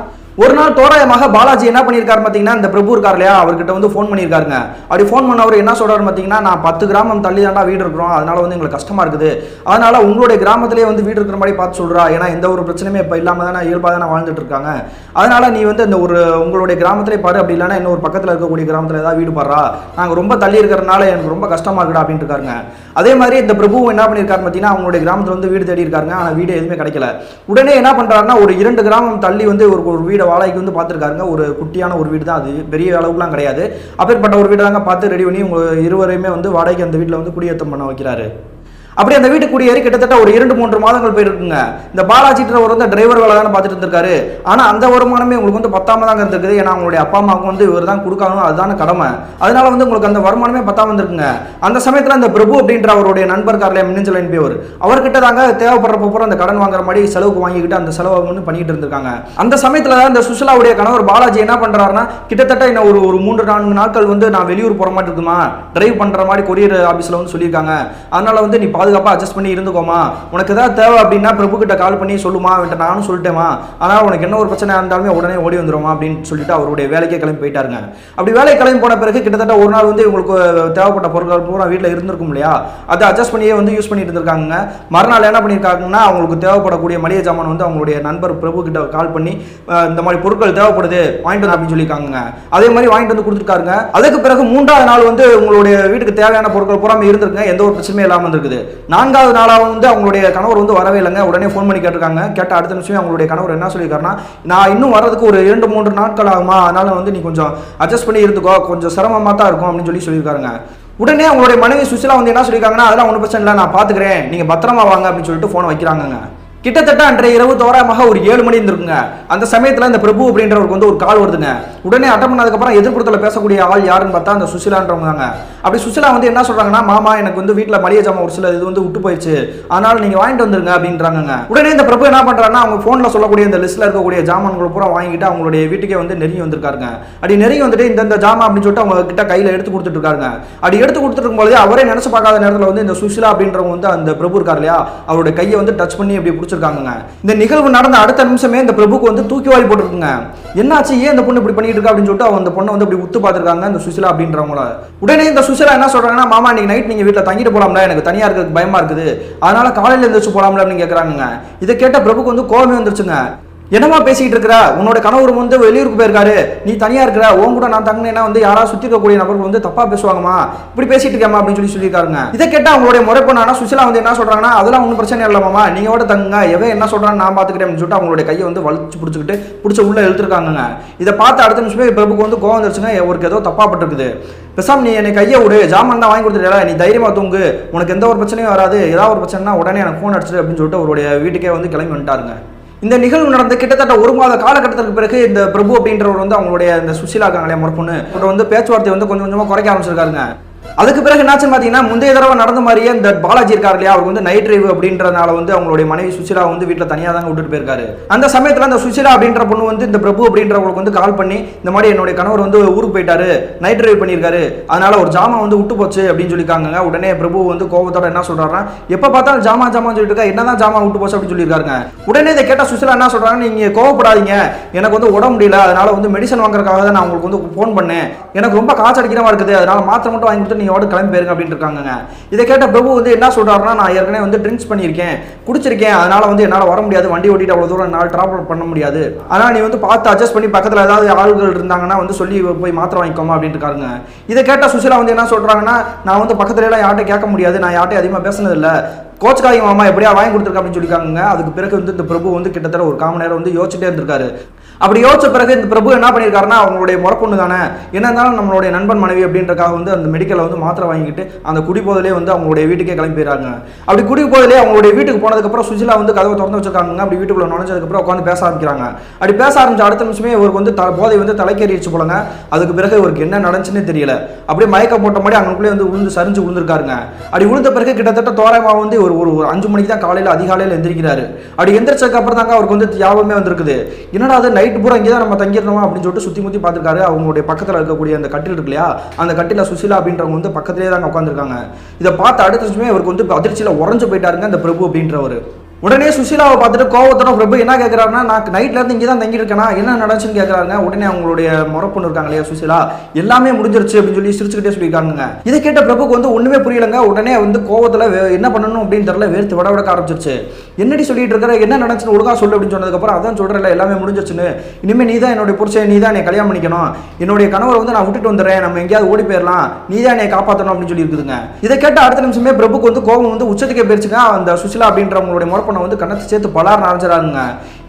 ஒரு நாள் தோராயமாக பாலாஜி என்ன பண்ணியிருக்காரு பார்த்தீங்கன்னா இந்த பிரபு இருக்கார் இல்லையா அவர்கிட்ட வந்து ஃபோன் பண்ணியிருக்காருங்க. அப்படி ஃபோன் பண்ண அவர் என்ன சொல்றாரு பார்த்தீங்கன்னா நான் பத்து கிராமம் தள்ளி தாண்டா வீடு இருக்கிறோம் அதனால வந்து எங்களுக்கு கஷ்டமாக இருக்குது. அதனால உங்களுடைய கிராமத்திலே வந்து வீடு இருக்கிற மாதிரி பார்த்து சொல்கிறா ஏன்னா எந்த ஒரு பிரச்சனையுமே இப்போ இல்லாமல் தானே இயல்பாக தானே வாழ்ந்துட்டு இருக்காங்க. அதனால நீ வந்து இந்த ஒரு உங்களுடைய கிராமத்திலே பாரு அப்படி இல்லைன்னா இன்னொரு பக்கத்தில் இருக்கக்கூடிய கிராமத்தில் ஏதாவது வீடு பாடுறா நாங்கள் ரொம்ப தள்ளி இருக்கிறனால எனக்கு ரொம்ப கஷ்டமாக இருக்குடா அப்படின்ட்டு இருக்காருங்க. அதே மாதிரி இந்த பிரபு என்ன பண்ணியிருக்காரு பார்த்தீங்கன்னா அவங்களுடைய கிராமத்தில் வந்து வீடு தேடி இருக்காங்க ஆனால் வீடு எதுவுமே கிடைக்கல. உடனே என்ன பண்ணுறாருன்னா ஒரு இரண்டு கிராமம் தள்ளி வந்து ஒரு ஒரு வீடை வாடகைக்கு வந்து பார்த்துருக்காருங்க. ஒரு குட்டியான ஒரு வீடு தான் அது. பெரிய அளவுக்குலாம் கிடையாது. அப்பேற்பட்ட ஒரு வீடு தாங்க பார்த்து ரெடி பண்ணி உங்கள் இருவரையுமே வந்து வாடகைக்கு அந்த வீட்டில் வந்து குடியேற்றம் பண்ண வைக்கிறாரு. அப்படி அந்த வீட்டு குடியேறி கிட்டத்தட்ட ஒரு இரண்டு மூன்று மாதங்கள் போயிருக்குங்க. இந்த பாலாஜின்றவர் வந்து டிரைவர் வேலை தானே பார்த்துட்டு இருந்திருக்காரு. ஆனால் அந்த வருமானமே உங்களுக்கு வந்து பத்தாம தாங்க இருந்திருக்குது. ஏன்னா அவங்களுடைய அப்பா அம்மாவுக்கு வந்து இவர் தான் கொடுக்கணும். அதுதான கடமை. அதனால வந்து உங்களுக்கு அந்த வருமானமே பத்தாம இருந்திருக்குங்க. அந்த சமயத்தில் அந்த பிரபு அப்படின்ற அவருடைய நண்பர் காரில் மின்னஞ்சல் அனுப்பியவர் அவர்கிட்ட தாங்க தேவைப்படுறப்ப பூரா அந்த கடன் வாங்குற மாதிரி செலவுக்கு வாங்கிக்கிட்டு அந்த செலவை வந்து பண்ணிட்டு இருந்திருக்காங்க. அந்த சமயத்தில் தான் இந்த சுஷலாவுடைய கணவர் பாலாஜி என்ன பண்றாருன்னா கிட்டத்தட்ட இன்னும் ஒரு ஒரு மூன்று நான்கு நாட்கள் வந்து நான் வெளியூர் போற மாதிரி இருக்குமா? டிரைவ் பண்ற மாதிரி கொரியர் ஆபீஸ்ல வந்து சொல்லியிருக்காங்க. அதனால வந்து நீ பாதுகாப்பாக அட்ஜஸ்ட் பண்ணி இருந்துக்கோமா. உனக்கு ஏதாவது தேவை அப்படின்னா பிரபு கிட்ட கால் பண்ணி சொல்லுமா அவன்கிட்ட நானும் சொல்லிட்டேமா ஆனால் உனக்கு என்ன ஒரு பிரச்சனை இருந்தாலுமே உடனே ஓடி வந்துருமா அப்படின்னு சொல்லிட்டு அவருடைய வேலைக்கே கிளம்பி போயிட்டாருங்க. அப்படி வேலைக்கு கிளம்பி போன பிறகு கிட்டத்தட்ட ஒரு நாள் வந்து இவங்களுக்கு தேவைப்பட்ட பொருட்கள் பூரா வீட்டில் இருந்திருக்கும் இல்லையா? அதை அட்ஜஸ்ட் பண்ணியே வந்து யூஸ் பண்ணிட்டு இருந்திருக்காங்க மறுநாள் என்ன பண்ணியிருக்காங்கன்னா அவங்களுக்கு தேவைப்படக்கூடிய மளிகை ஜாமான் வந்து அவங்களுடைய நண்பர் பிரபு கிட்ட கால் பண்ணி இந்த மாதிரி பொருட்கள் தேவைப்படுது வாங்கிட்டு வந்து அப்படின்னு சொல்லியிருக்காங்க அதே மாதிரி வாங்கிட்டு வந்து கொடுத்துருக்காங்க அதுக்கு பிறகு மூன்றாவது நாள் வந்து உங்களுடைய வீட்டுக்கு தேவையான பொருட்கள் பூராமல் இருந்திருக்குங்க. எந்த ஒரு பிரச்சனையும் இல்லாமல் இருந்திருக்குது. நான்காவது நாளாக வந்து அவங்களுடைய கணவர் வந்து வரவே இல்லைங்க. உடனே ஃபோன் பண்ணி கேட்டிருக்காங்க. கேட்ட அடுத்த நிமிஷமே அவங்களுடைய கணவர் என்ன சொல்லியிருக்காருன்னா நான் இன்னும் வர்றதுக்கு ஒரு இரண்டு மூன்று நாட்கள் ஆகுமா? அதனால வந்து நீ கொஞ்சம் அட்ஜஸ்ட் பண்ணி இருந்துக்கோ. கொஞ்சம் சிரமமாக தான் இருக்கும் அப்படின்னு சொல்லி சொல்லியிருக்காருங்க. உடனே அவங்களுடைய மனைவி சுசிலா வந்து என்ன சொல்லியிருக்காங்கன்னா அதெல்லாம் ஒன்றும் பிரச்சனை இல்லை. நான் பார்த்துக்கிறேன் நீங்கள் பத்திரமா வாங்க அப்படின்னு சொல்லிட்டு ஃபோனை வைக்கிறாங்கங்க. கிட்டத்தட்ட அன்றைய இரவு தோராயமாக ஒரு ஏழு மணி இருந்திருக்குங்க. அந்த சமயத்தில் இந்த பிரபு அப்படின்றவருக்கு வந்து ஒரு கால் வருதுங்க. உடனே அட்டன் பண்ணதுக்கப்புறம் எதிர்ப்புறத்தில் பேசக்கூடிய ஆள் யாருன்னு பார்த்தா அந்த சுசிலான்றவங்க தாங்க. அப்படி சுசிலா வந்து என்ன சொல்றாங்கன்னா மாமா எனக்கு வந்து வீட்டில் மளிகை ஜாமான் ஒரு சில இது வந்து விட்டு போயிடுச்சு. அதனால நீங்க வாங்கிட்டு வந்துருங்க அப்படின்றாங்க உடனே இந்த பிரபு என்ன பண்றாங்கன்னா அவங்க ஃபோனில் சொல்லக்கூடிய இந்த லிஸ்ட்ல இருக்கக்கூடிய ஜாமான்களை பூரா வாங்கிட்டு அவங்களுடைய வீட்டுக்கே வந்து நெருங்கி வந்திருக்காருங்க. அப்படி நெருங்கி வந்துட்டு இந்த ஜாமான் அப்படின்னு சொல்லிட்டு அவங்க கிட்ட கையில எடுத்து கொடுத்துட்டு இருக்காங்க அப்படி எடுத்து கொடுத்துருக்கும் இருக்கும்போது அவரே நினைச்சு பார்க்காத நேரத்தில் வந்து இந்த சுசிலா அப்படின்றவங்க வந்து அந்த பிரபு இருக்கார் இல்லையா அவருடைய கையை வந்து டச் பண்ணி அப்படி பிடிச்சிருக்காங்க இந்த நிகழ்வு நடந்த அடுத்த நிமிஷமே இந்த பிரபுக்கு வந்து தூக்கி வாரி போட்டுருக்குங்க. என்னாச்சு ஏன் இந்த பொண்ணு இப்படி பண்ணிட்டு இருக்கா அப்படின்னு சொல்லிட்டு அவங்க அந்த பொண்ணை வந்து அப்படி உத்து பார்த்துருக்காங்க இந்த சுசிலா அப்படின்றவங்கள. உடனே இந்த சுசிலா என்ன சொல்றாங்கன்னா மாமா இன்னைக்கு நைட் நீங்க வீட்டில் தங்கிட்டு போலாம்ல எனக்கு தனியா இருக்கிறதுக்கு பயமா இருக்குது. அதனால காலையில எழுந்திரிச்சு போலாம்ல அப்படின்னு கேட்கறாங்க இதை கேட்ட பிரபுக்கு வந்து கோவமே வந்துருச்சுங்க. என்னமா பேசிக்கிட்டு இருக்கிற? உன்னோட கணவர் வந்து வெளியூருக்கு போயிருக்காரு. நீ தனியா இருக்கிற உன் கூட நான் தங்கினேன்னா வந்து யாராவது சுத்தி இருக்கக்கூடிய நபர்கள் வந்து தப்பா பேசுவாங்கம்மா. இப்படி பேசிட்டு இருக்கேமா அப்படின்னு சொல்லி சொல்லியிருக்காருங்க. இதை கேட்டா அவங்களுடைய முறை பண்ணா சுசிலா வந்து என்ன சொல்றாங்கன்னா அதெல்லாம் ஒன்றும் பிரச்சனை இல்லை மாமா. நீங்க கூட தங்குங்க. எவன் என்ன சொல்றான்னு நான் பாத்துக்கிறேன். அப்படின்னு சொல்லிட்டு அவங்களுடைய கையை வந்து வலிச்சு பிடிச்சிக்கிட்டு பிடிச்ச உள்ள இழுத்துருக்காங்க இதை பார்த்து அடுத்த நிமிஷமே பிரபுக்கு வந்து கோவம் வந்துருச்சுங்க. அவருக்கு ஏதோ தப்பா பட்டிருக்குது. பெசாம் நீ என்னை கையை விடு. ஜாமான் தான் வாங்கி கொடுத்துட்டா நீ தைரியமா தூங்கு. உனக்கு எந்த ஒரு பிரச்சனையும் வராது. ஏதாவது ஒரு பிரச்சனைனா உடனே எனக்கு ஃபோன் அடிச்சிட்டு அப்படின்னு சொல்லிட்டு அவருடைய வீட்டுக்கே வந்து கிளம்பி வந்துட்டாருங்க. இந்த நிகழ்வு நடந்து கிட்டத்தட்ட ஒரு மாத காலகட்டத்திற்கு பிறகு இந்த பிரபு அப்படின்றவர் வந்து அவங்களுடைய இந்த சுஷீலா இருக்காங்களே முறப்பொண்ணு அவர் வந்து பேச்சுவார்த்தை வந்து கொஞ்சம் கொஞ்சமாக குறைக்க ஆரம்பிச்சிருக்காருங்க. அதுக்கு பிறகு என்னாச்சுன்னு பார்த்தீங்கன்னா முந்தைய தடவை நடந்த மாதிரியே இந்த பாலாஜி இருக்கார் இல்லையா அவருக்கு வந்து நைட் டிரைவ் அப்படின்றனால வந்து அவங்களுடைய மனைவி சுசிலா வந்து வீட்டில் தனியாக தாங்க விட்டுட்டு போயிருக்காரு. அந்த சமயத்தில் அந்த சுஷிலா அப்படின்ற பொண்ணு வந்து இந்த பிரபு அப்படின்றவங்களுக்கு வந்து கால் பண்ணி இந்த மாதிரி என்னுடைய கணவர் வந்து ஊருக்கு போயிட்டாரு நைட் டிரைவ் பண்ணியிருக்காரு அதனால ஒரு ஜாமா வந்து விட்டு போச்சு அப்படின்னு சொல்லியிருக்காங்க உடனே பிரபு வந்து கோபத்தோட என்ன சொல்றாருன்னா எப்போ பார்த்தாலும் ஜாமா ஜாமான் சொல்லிட்டு இருக்கா என்னதான் ஜாமா விட்டு போச்சு அப்படின்னு சொல்லியிருக்காருங்க. உடனே இதை கேட்ட சுஷிலா என்ன சொல்றாங்க நீங்க கோவப்படாதீங்க எனக்கு வந்து உடம்பு முடியல அதனால வந்து மெடிசன் வாங்குறதுக்காக தான் நான் உங்களுக்கு வந்து ஃபோன் பண்ணேன். எனக்கு ரொம்ப காய்ச்சல் அடிக்கிற மாதிரி இருக்குது அதனால மாத்திரை மட்டும் வாங்கி கொடுத்து கிளம்பி போயிருங்க அப்படின்னு இருக்காங்க இதை கேட்ட பிரபு வந்து என்ன சொல்றாருன்னா நான் ஏற்கனவே வந்து ட்ரிங்க்ஸ் பண்ணியிருக்கேன் குடிச்சிருக்கேன். அதனால வந்து என்னால் வர முடியாது. வண்டி ஓட்டிட்டு அவ்வளோ தூரம் என்னால் ட்ராவல் பண்ண முடியாது. ஆனால் நீ வந்து பார்த்து அட்ஜஸ்ட் பண்ணி பக்கத்தில் ஏதாவது ஆள்கள் இருந்தாங்கன்னா வந்து சொல்லி போய் மாத்திரை வாங்கிக்கோமா அப்படின்னு இருக்காருங்க இதை கேட்ட சுசிலா வந்து என்ன சொல்றாங்கன்னா நான் வந்து பக்கத்துல எல்லாம் யார்கிட்ட கேட்க முடியாது. நான் யார்ட்டையும் அதிகமாக பேசுனது கோச்சுக்காய் மாமா எப்படியா வாங்கி கொடுத்துருக்கா அப்படின்னு சொல்லியிருக்காங்க அதுக்கு பிறகு வந்து இந்த பிரபு வந்து கிட்டத்தட்ட ஒரு காமன் நேரம் வந்து யோசிச்சுட்டே இருந்திருக்காரு. அப்படி யோசிச்ச பிறகு இந்த பிரபு என்ன பண்ணியிருக்காருன்னா அவங்களுடைய முறப்பொண்ணு தானே என்ன இருந்தாலும் நம்மளுடைய நண்பன் மனைவி அப்படின்றக்காக வந்து அந்த மெடிக்கலில் வந்து மாத்திரை வாங்கிட்டு அந்த குடிபோதிலே வந்து அவங்களுடைய வீட்டுக்கே கிளம்பி அப்படி குடிபோதிலே அவங்களுடைய வீட்டுக்கு போனதுக்கப்புறம் சுஜிலா வந்து கதவை திறந்து வச்சிருக்காங்க அப்படி வீட்டுக்குள்ள நுழைஞ்சதுக்கப்புறம் உட்காந்து பேச ஆரம்பிக்கிறாங்க. அப்படி பேச ஆரம்பிச்ச அடுத்த நிமிஷமே இவருக்கு வந்து த போதை வந்து தலைக்கேறிச்சு போலங்க. அதுக்கு பிறகு இவருக்கு என்ன நடந்துச்சுன்னே தெரியல. அப்படியே மயக்கம் போட்ட மாதிரி அவங்களுக்குள்ளே வந்து உழுந்து சரிஞ்சு விழுந்திருக்காருங்க அப்படி விழுந்த பிறகு கிட்டத்தட்ட தோராயமாக வந்து ஒரு ஒரு ஒரு அஞ்சு மணிக்கு தான் காலையில் அதிகாலையில் எந்திரிக்கிறாரு. அப்படி எந்திரிச்சதுக்கு அப்புறம் தாங்க அவருக்கு வந்து யாபமே வந்திருக்குது. என்னடா அது நைட் பூரா இங்கே தான் நம்ம தங்கிடணும் அப்படின்னு சொல்லிட்டு சுற்றி முற்றி பார்த்துருக்காரு. அவங்களுடைய பக்கத்தில் இருக்கக்கூடிய அந்த கட்டில் இருக்கு இல்லையா? அந்த கட்டில சுசிலா அப்படின்றவங்க வந்து பக்கத்திலே தாங்க உட்காந்துருக்காங்க இதை பார்த்து அடுத்த நிமிஷமே அவருக்கு வந்து அதிர்ச்சியில் உறைஞ்சு போயிட்டாருங்க அந்த பிரபு அப்படின்றவர். உடனே சுஷீலாவை பார்த்துட்டு கோவத்தோட பிரபு என்ன கேட்குறாருன்னா நான் நைட்ல இருந்து இங்கே தான் தங்கிட்டு இருக்கேனா என்ன நடந்துச்சுன்னு கேட்குறாங்க உடனே அவங்களுடைய முறப்பொண்ணு இருக்காங்க இல்லையா சுஷீலா எல்லாமே முடிஞ்சிருச்சு அப்படின்னு சொல்லி சிரிச்சுக்கிட்டே சொல்லியிருக்காங்க இதை கேட்ட பிரபுக்கு வந்து ஒண்ணுமே புரியலங்க. உடனே வந்து கோவத்தில் என்ன பண்ணணும் அப்படின்னு தெரியல வேர்த்து விட விடக்க ஆரம்பிச்சிருச்சு. என்னடி சொல்லிட்டு இருக்கிற என்ன நடந்துச்சுன்னு ஒழுங்கா சொல்லு அப்படின்னு சொன்னதுக்கப்புறம் அதான் சொல்றேன்ல எல்லாமே முடிஞ்சிருச்சுன்னு. இனிமேல் நீ தான் என்னுடைய புருஷன் நீ தான் என்னை கல்யாணம் பண்ணிக்கணும். என்னுடைய கணவரை வந்து நான் விட்டுட்டு வந்துடுறேன். நம்ம எங்கேயாவது ஓடி போயிடலாம். நீ தான் என்னை காப்பாற்றணும் அப்படின்னு சொல்லி இருக்குதுங்க இதை கேட்ட அடுத்த நிமிஷமே பிரபுக்கு வந்து கோபம் வந்து உச்சத்துக்கே போயிருச்சுங்க. அந்த சுஷிலா அப்படின்றவங்களுடைய முறப்பனை வந்து கண்ணத்தை சேர்த்து பலார் ஆரம்பிச்சிடாங்க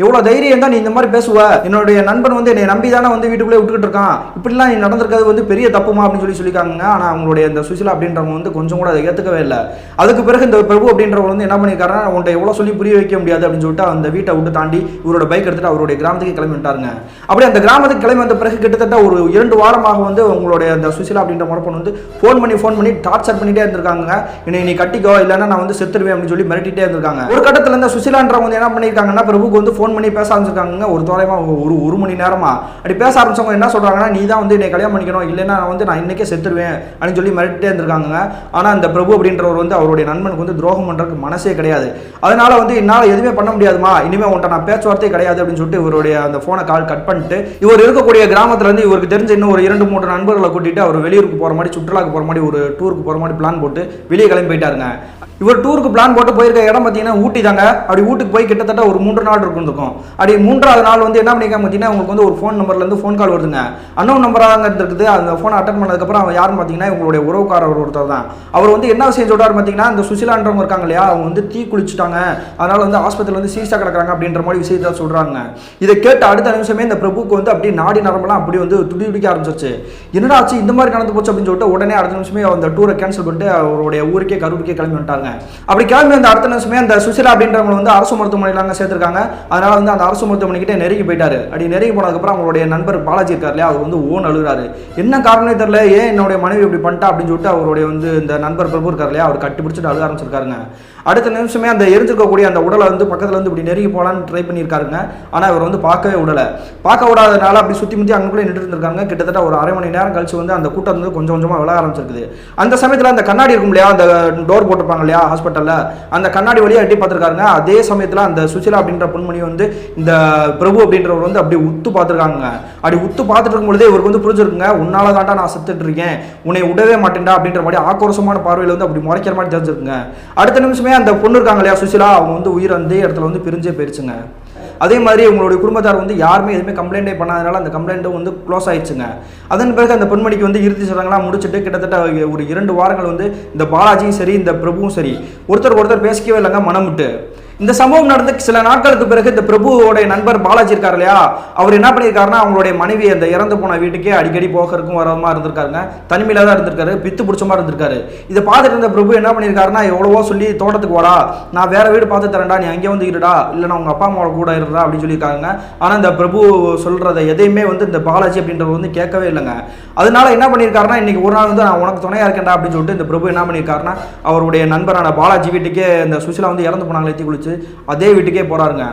எவ்வளோ தைரியம் தான் நீ இந்த மாதிரி பேசுவ. என்னுடைய நண்பன் வந்து என்னை நம்பி தானே வந்து வீட்டுக்குள்ளே விட்டுக்கிட்டு இருக்கான். இப்படிலாம் நீ நடந்திருக்கிறது வந்து பெரிய தப்புமா அப்படின்னு சொல்லி சொல்லியிருக்காங்க ஆனால் அவங்களுடைய இந்த சுசிலா அப்படின்றவங்க வந்து கொஞ்சம் கூட அதை ஏற்றுக்கவே இல்லை. அதுக்கு பிறகு இந்த பிரபு அப்படின்றவங்க வந்து என்ன பண்ணியிருக்காருன்னா உன்ட்ட எவ்வளோ சொல்லி புரிய வைக்க முடியாது அப்படின்னு சொல்லிட்டு அந்த வீட்டை விட்டு தாண்டி இவரோட பைக் எடுத்துட்டு அவருடைய கிராமத்துக்கு கிளம்பி விட்டாருங்க. அப்படி அந்த கிராமத்துக்கு கிளம்பி வந்த பிறகு கிட்டத்தட்ட ஒரு இரண்டு வாரமாக வந்து உங்களுடைய அந்த சுசிலா அப்படின்ற முறப்பன் வந்து ஃபோன் பண்ணி ஃபோன் பண்ணி டார்ச்சர் பண்ணிட்டே இருந்திருக்காங்க என்னை நீ கட்டிக்கோ இல்லைன்னா நான் வந்து செத்துருவேன் அப்படின்னு சொல்லி மிரட்டிட்டே இருந்திருக்காங்க. ஒரு கட்டத்தில் இடத்துல இந்த சுசிலான்றவங்க வந்து என்ன பண்ணியிருக்காங்கன்னா பிரபுக்கு வந்து ஃபோன் பண்ணி பேச ஆரம்பிச்சிருக்காங்க ஒரு தோராயமா ஒரு ஒரு மணி நேரமா. அப்படி பேச ஆரம்பிச்சவங்க என்ன சொல்கிறாங்கன்னா நீ தான் வந்து என்னை கல்யாணம் பண்ணிக்கணும். இல்லைன்னா நான் வந்து நான் இன்னைக்கே செத்துருவேன். அப்படின்னு சொல்லி மிரட்டிட்டே இருந்திருக்காங்க ஆனால் அந்த பிரபு அப்படின்றவர் வந்து அவருடைய நண்பனுக்கு வந்து துரோகம் பண்ணுறதுக்கு மனசே கிடையாது. அதனால வந்து என்னால் எதுவுமே பண்ண முடியாதுமா. இனிமேல் உன்ட்ட நான் பேச்சுவார்த்தை கிடையாது அப்படின்னு சொல்லிட்டு இவருடைய அந்த ஃபோனை கால் கட் பண்ணிட்டு இவர் இருக்கக்கூடிய கிராமத்தில் இருந்து இவருக்கு தெரிஞ்ச இன்னும் ஒரு இரண்டு மூன்று நண்பர்களை கூட்டிட்டு அவர் வெளியூருக்கு போகிற மாதிரி சுற்றுலாக்கு போகிற மாதிரி ஒரு டூருக்கு போகிற மாதிரி பிளான் போட்டு வெளியே கிளம்பி போயிட்டாருங்க. இவர் டூருக்கு பிளான் போட்டு போயிருக்க இடம் பார்த்தீங்கன்னா ஊட்டி தாங்க. அப்படி ஊட்டுக்கு போய் கிட்டத்தட்ட ஒரு மூன்று நாள் இருக்கும் இருக்கும் அப்படி மூன்றாவது நாள் வந்து என்ன பண்ணிக்காம பார்த்தீங்கன்னா உங்களுக்கு வந்து ஒரு ஃபோன் நம்பர்லேருந்து ஃபோன் கால் வருதுங்க. அன்னோன் நம்பராக இருக்குது அந்த ஃபோனை அட்டன் பண்ணதுக்கப்புறம் அவன் யாருன்னு பார்த்தீங்கன்னா உங்களுடைய உறவுக்காரர் ஒருத்தர் தான். அவர் வந்து என்ன விஷயம் சொல்கிறார் பார்த்தீங்கன்னா அந்த சுசிலான்றவங்க இருக்காங்க இல்லையா அவங்க வந்து தீ குளிச்சுட்டாங்க. அதனால வந்து ஆஸ்பத்திரியில் வந்து சீசா கிடக்கிறாங்க அப்படின்ற மாதிரி விஷயத்த சொல்கிறாங்க இதை கேட்ட அடுத்த நிமிஷமே இந்த பிரபுக்கு வந்து அப்படியே நாடி நரம்பெல்லாம் அப்படி வந்து துடி துடிக்க ஆரம்பிச்சிருச்சு. என்னடா ஆச்சு இந்த மாதிரி நடந்து போச்சு அப்படின்னு சொல்லிட்டு உடனே அடுத்த நிமிஷமே அந்த டூரை கேன்சல் பண்ணிட்டு அவருடைய ஊருக்கே கரூருக்கே கிளம்பி வந்துட்டாங்க அப்படி கிளம்பி அந்த அடுத்த நிமிஷமே அந்த சுசிலா அப்படின்றவங்க வந்து அரசு மருத்துவமனையில் அங்கே சேர்த்துருக்காங்க. அதனால வந்து அந்த அரசு மருத்துவமனைக்கிட்டே நெருங்கி போயிட்டாரு. அப்படி நெருங்கி போனதுக்கப்புறம் அவங்களுடைய நண்பர் பாலாஜி இருக்கார் இல்லையா அவர் வந்து ஓன் அழுகுறாரு. என்ன காரணமே தெரியல ஏன் என்னுடைய மனைவி இப்படி பண்ணிட்டா அப்படின்னு சொல்லிட்டு அவருடைய வந்து இந்த நண்பர் பிரபு இருக்கார் இல்லையா அவர் கட்டி பிடிச்சிட்டு அழுக ஆரம்பிச்சிருக்காருங்க. அடுத்த நிமிஷமே அந்த எரிஞ்சிருக்கக்கூடிய அந்த உடலை வந்து பக்கத்தில் வந்து இப்படி நெருங்கி போகலான்னு ட்ரை பண்ணியிருக்காருங்க. ஆனால் இவர் வந்து பார்க்கவே விடலை. பார்க்க விடாதனால அப்படி சுற்றி முற்றி அங்கே நின்று இருந்திருக்காங்க. கிட்டத்தட்ட ஒரு அரை மணி நேரம் கழிச்சு வந்து அந்த கூட்டம் வந்து கொஞ்சம் கொஞ்சமாக விழ ஆரம்பிச்சிருக்குது. அந்த சமயத்தில் அந்த கண்ணாடி இருக்கும் இல்லையா அந்த டோர் போட்டிருப்பாங்க இல்லையா ஹாஸ்பிட்டலில் அந்த கண்ணாடி வழியாக எட்டி பார்த்துருக்காருங்க. அதே சமயத்தில் அந்த சுசிலா அப்படின்ற பொன்மணி வந்து இந்த பிரபு அப்படின்றவர் வந்து அப்படியே உத்து பார்த்துருக்காங்க. அப்படி உத்து பார்த்துட்டு இருக்கும் பொழுதே இவருக்கு வந்து புரிஞ்சிருக்குங்க உன்னால தாண்டா நான் செத்துட்டு இருக்கேன். உன்னை விடவே மாட்டேன்டா அப்படின்ற மாதிரி ஆக்ரோஷமான பார்வையில் வந்து அப்படி முறைக்கிற மாதிரி தெரிஞ்சிருக்குங்க. அடுத்த நிமிஷமே அந்த பொண்ணு இருக்காங்க இல்லையா சுசிலா அவங்க வந்து உயிர் அந்த இடத்துல வந்து பிரிஞ்சே போயிடுச்சுங்க அதே மாதிரி உங்களுடைய குடும்பத்தார் வந்து யாருமே எதுவுமே கம்ப்ளைண்டே பண்ணாதனால அந்த கம்ப்ளைண்ட்டும் வந்து க்ளோஸ் ஆயிடுச்சுங்க. அதன் பிறகு அந்த பெண்மணிக்கு வந்து இறுதி சடங்கெல்லாம் முடிச்சுட்டு கிட்டத்தட்ட ஒரு இரண்டு வாரங்கள் வந்து இந்த பாலாஜியும் சரி இந்த பிரபுவும் சரி ஒருத்தர் ஒருத்தர் பேசிக்கவே இல்லைங்க மனம் விட்டு இந்த சம்பவம் நடந்து சில நாட்களுக்கு பிறகு இந்த பிரபுவோடைய நண்பர் பாலாஜி இருக்கார் இல்லையா? அவர் என்ன பண்ணியிருக்காருன்னா அவங்களுடைய மனைவி அந்த இறந்து போன வீட்டுக்கே அடிக்கடி போகிறதுக்கும் வரமா இருந்திருக்காருங்க. தனிமையில தான் இருந்திருக்காரு. பித்து பிடிச்ச மாதிரி இருந்திருக்காரு. இதை பார்த்துட்டு இருந்த பிரபு என்ன பண்ணியிருக்காருன்னா எவ்வளவோ சொல்லி தோட்டத்துக்கு வாடா நான் வேற வீடு பார்த்து தரேன்டா நீ அங்கே வந்து இருடா இல்லைனா உங்க அப்பா அம்மாவோட கூட இருடா அப்படின்னு சொல்லியிருக்காங்க. ஆனால் இந்த பிரபு சொல்றத எதையுமே வந்து இந்த பாலாஜி அப்படின்றவர் வந்து கேட்கவே இல்லைங்க. அதனால என்ன பண்ணியிருக்காருன்னா இன்னைக்கு ஒரு நாள் வந்து நான் உனக்கு துணையா இருக்கேன்டா அப்படின்னு சொல்லிட்டு இந்த பிரபு என்ன பண்ணியிருக்காருன்னா அவருடைய நண்பரான பாலாஜி வீட்டுக்கே இந்த சுசிலா வந்து இறந்து போனாங்களே எத்தி முடிச்சு அதே வீட்டுக்கே போறாருங்க.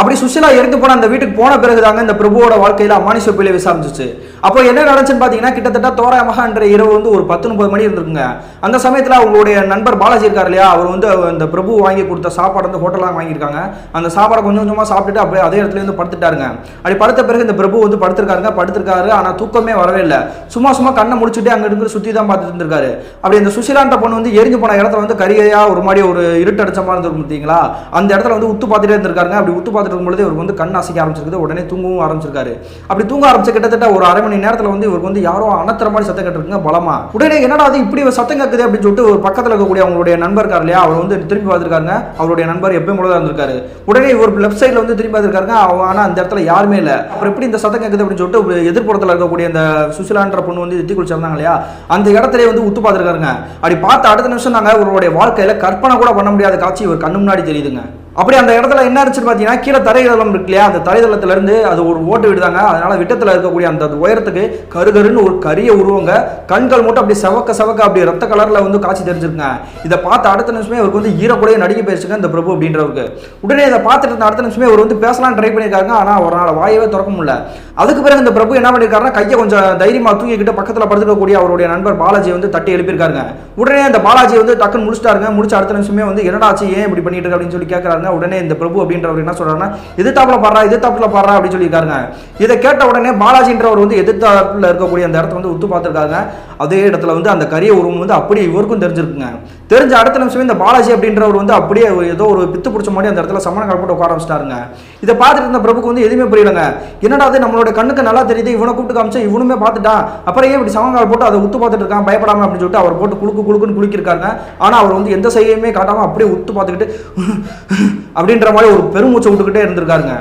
அப்படி சுஷிலா இறந்து போன அந்த வீட்டுக்கு போன பிறகுதாங்க இந்த பிரபுவோட வாழ்க்கையில அமானுஷ பிள்ளை விசாரிச்சிச்சு அப்போ என்ன நடந்துச்சுன்னு பார்த்தீங்கன்னா கிட்டத்தட்ட தோராயமாக அன்றைய இரவு வந்து ஒரு பத்து முப்பது மணி இருந்திருக்குங்க. அந்த சமயத்தில் அவங்களுடைய நண்பர் பாலாஜி இருக்கார் இல்லையா? அவர் வந்து அந்த பிரபு வாங்கி கொடுத்த சாப்பாடு வந்து ஹோட்டலாக வாங்கியிருக்காங்க. அந்த சாப்பாடை கொஞ்சம் கொஞ்சமாக சாப்பிட்டுட்டு அப்படியே அதே இடத்துல இருந்து படுத்துட்டாருங்க. அப்படி படுத்த பிறகு இந்த பிரபு வந்து படுத்திருக்காருங்க. படுத்திருக்காரு. ஆனால் தூக்கமே வரவே இல்லை. சும்மா சும்மா கண்ணை முடிச்சுட்டு அங்கே இருந்து சுற்றி தான் பார்த்துட்டு இருந்திருக்காரு. அப்படி இந்த சுசிலான்ற பொண்ணு வந்து எரிஞ்சு போன இடத்துல வந்து கரிகையா ஒரு மாதிரி ஒரு இருட்டு அடிச்ச மாதிரி இருந்திருக்கும் பார்த்தீங்களா? அந்த இடத்துல வந்து உத்து பார்த்துட்டே இருந்திருக்காருங்க. அப்படி உத்து பார்த்துட்டு இருக்கும்பொழுது இவருக்கு வந்து கண் அசைக்க ஆரம்பிச்சிருக்குது. உடனே தூங்கவும் ஆரம்பிச்சிருக்காரு. அப்படி தூங்க ஆரம்பிச்ச கிட்டத்தட்ட ஒரு அரை மணி நேரத்தில் வந்து இவருக்கு வந்து யாரோ அணத்துற மாதிரி சத்தம் கட்டுருக்குங்க பலமா. உடனே என்னடா அது இப்படி சத்தம் கேட்குது அப்படின்னு சொல்லிட்டு ஒரு பக்கத்தில் இருக்கக்கூடிய அவங்களுடைய நண்பர் இருக்கார் இல்லையா அவர் வந்து திரும்பி பார்த்துருக்காங்க அவருடைய நண்பர் எப்பயும் போல இருந்திருக்காரு. உடனே இவர் லெஃப்ட் சைடில் வந்து திரும்பி பார்த்துருக்காங்க ஆனால் அந்த இடத்துல யாருமே இல்லை. அப்புறம் எப்படி இந்த சத்தம் கேட்குது அப்படின்னு சொல்லிட்டு ஒரு எதிர்ப்புறத்தில் இருக்கக்கூடிய அந்த சுசிலான்ற பொண்ணு வந்து எத்தி குளிச்சிருந்தாங்க இல்லையா அந்த இடத்துல வந்து உத்து பார்த்துருக்காருங்க. அப்படி பார்த்த அடுத்த நிமிஷம் நாங்கள் இவருடைய வாழ்க்கையில கற்பனை கூட பண்ண முடியாத காட்சி இவர் கண்ணு முன்னாடி தெரியுதுங்க. அப்படி அந்த இடத்துல என்ன இருந்துச்சுன்னு பார்த்தீங்கன்னா கீழே தரைதளம் இருக்கு இல்லையா? அந்த தரைதளத்துலேருந்து அது ஒரு ஓட்டு விடுதாங்க. அதனால விட்டத்தில் இருக்கக்கூடிய அந்த உயரத்துக்கு கருகருன்னு ஒரு கரிய உருவங்க கண்கள் மட்டும் அப்படி செவக்க செவக்க அப்படி ரத்த கலரில் வந்து காட்சி தெரிஞ்சிருங்க இதை பார்த்த அடுத்த நிமிஷமே அவருக்கு வந்து ஈரக்கூடைய நடிக்க போயிருச்சுங்க இந்த பிரபு அப்படின்றவருக்கு. உடனே இதை பார்த்துட்டு இருந்த அடுத்த நிமிஷமே அவர் வந்து பேசலாம் ட்ரை பண்ணியிருக்காங்க ஆனால் அவரால் வாயவே திறக்க முடியல. அதுக்கு பிறகு இந்த பிரபு என்ன பண்ணியிருக்காருன்னா கையை கொஞ்சம் தைரியமாக தூங்கிக்கிட்டு பக்கத்தில் படுத்துக்கக்கூடிய அவருடைய நண்பர் பாலாஜி வந்து தட்டி எழுப்பியிருக்காருங்க. உடனே அந்த பாலாஜி வந்து டக்குன்னு முடிச்சிட்டாருங்க. முடிச்ச அடுத்த நிமிஷமே வந்து என்னடாச்சு ஏன் இப்படி பண்ணிட்டு அப்படின்னு சொல்லி கேட்கறாங்க உடனே இந்த பிரபு அப்படின்றவர் என்ன சொல்றாருன்னா எதிர்த்தாப்புல பாடுறா எதிர்த்தாப்புல பாடுறா அப்படின்னு சொல்லியிருக்காருங்க. இதை கேட்ட உடனே பாலாஜின்றவர் வந்து எதிர்த்தாப்புல இருக்கக்கூடிய அந்த இடத்த வந்து உத்து பார்த்துருக்காங்க. அதே இடத்துல வந்து அந்த கரிய உருவம் வந்து அப்படியே இவருக்கும் தெரிஞ்சிருக்குங்க. தெரிஞ்ச அடுத்த நிமிஷமே இந்த பாலாஜி அப்படின்றவர் வந்து அப்படியே ஏதோ ஒரு பித்து பிடிச்ச மாதிரி அந்த இடத்துல சமண கால் போட்டு உட்கார ஆரம்பிச்சிட்டாருங்க. இதை பார்த்துட்டு இருந்த பிரபுக்கு வந்து எதுவுமே புரியலங்க. என்னடா அது நம்மளோட கண்ணுக்கு நல்லா தெரியுது இவனை கூப்பிட்டு காமிச்சா இவனுமே பார்த்துட்டான். அப்புறம் ஏன் இப்படி சமங்கால் போட்டு அதை உத்து பார்த்துட்டு இருக்கான் பயப்படாம அப்படின்னு சொல்லிட்டு அவர் போட்டு குழுக்கு குழுக்குன்னு குளிக்கிருக்காங்க ஆனால் அவர் வந்து எந்த செய்யுமே காட்டாமல் அப்படியே உத்து பார்த்துக்கிட்டு அப்படின்ற மாதிரி ஒரு பெருமூச்சை விட்டுக்கிட்டே இருந்திருக்காருங்க.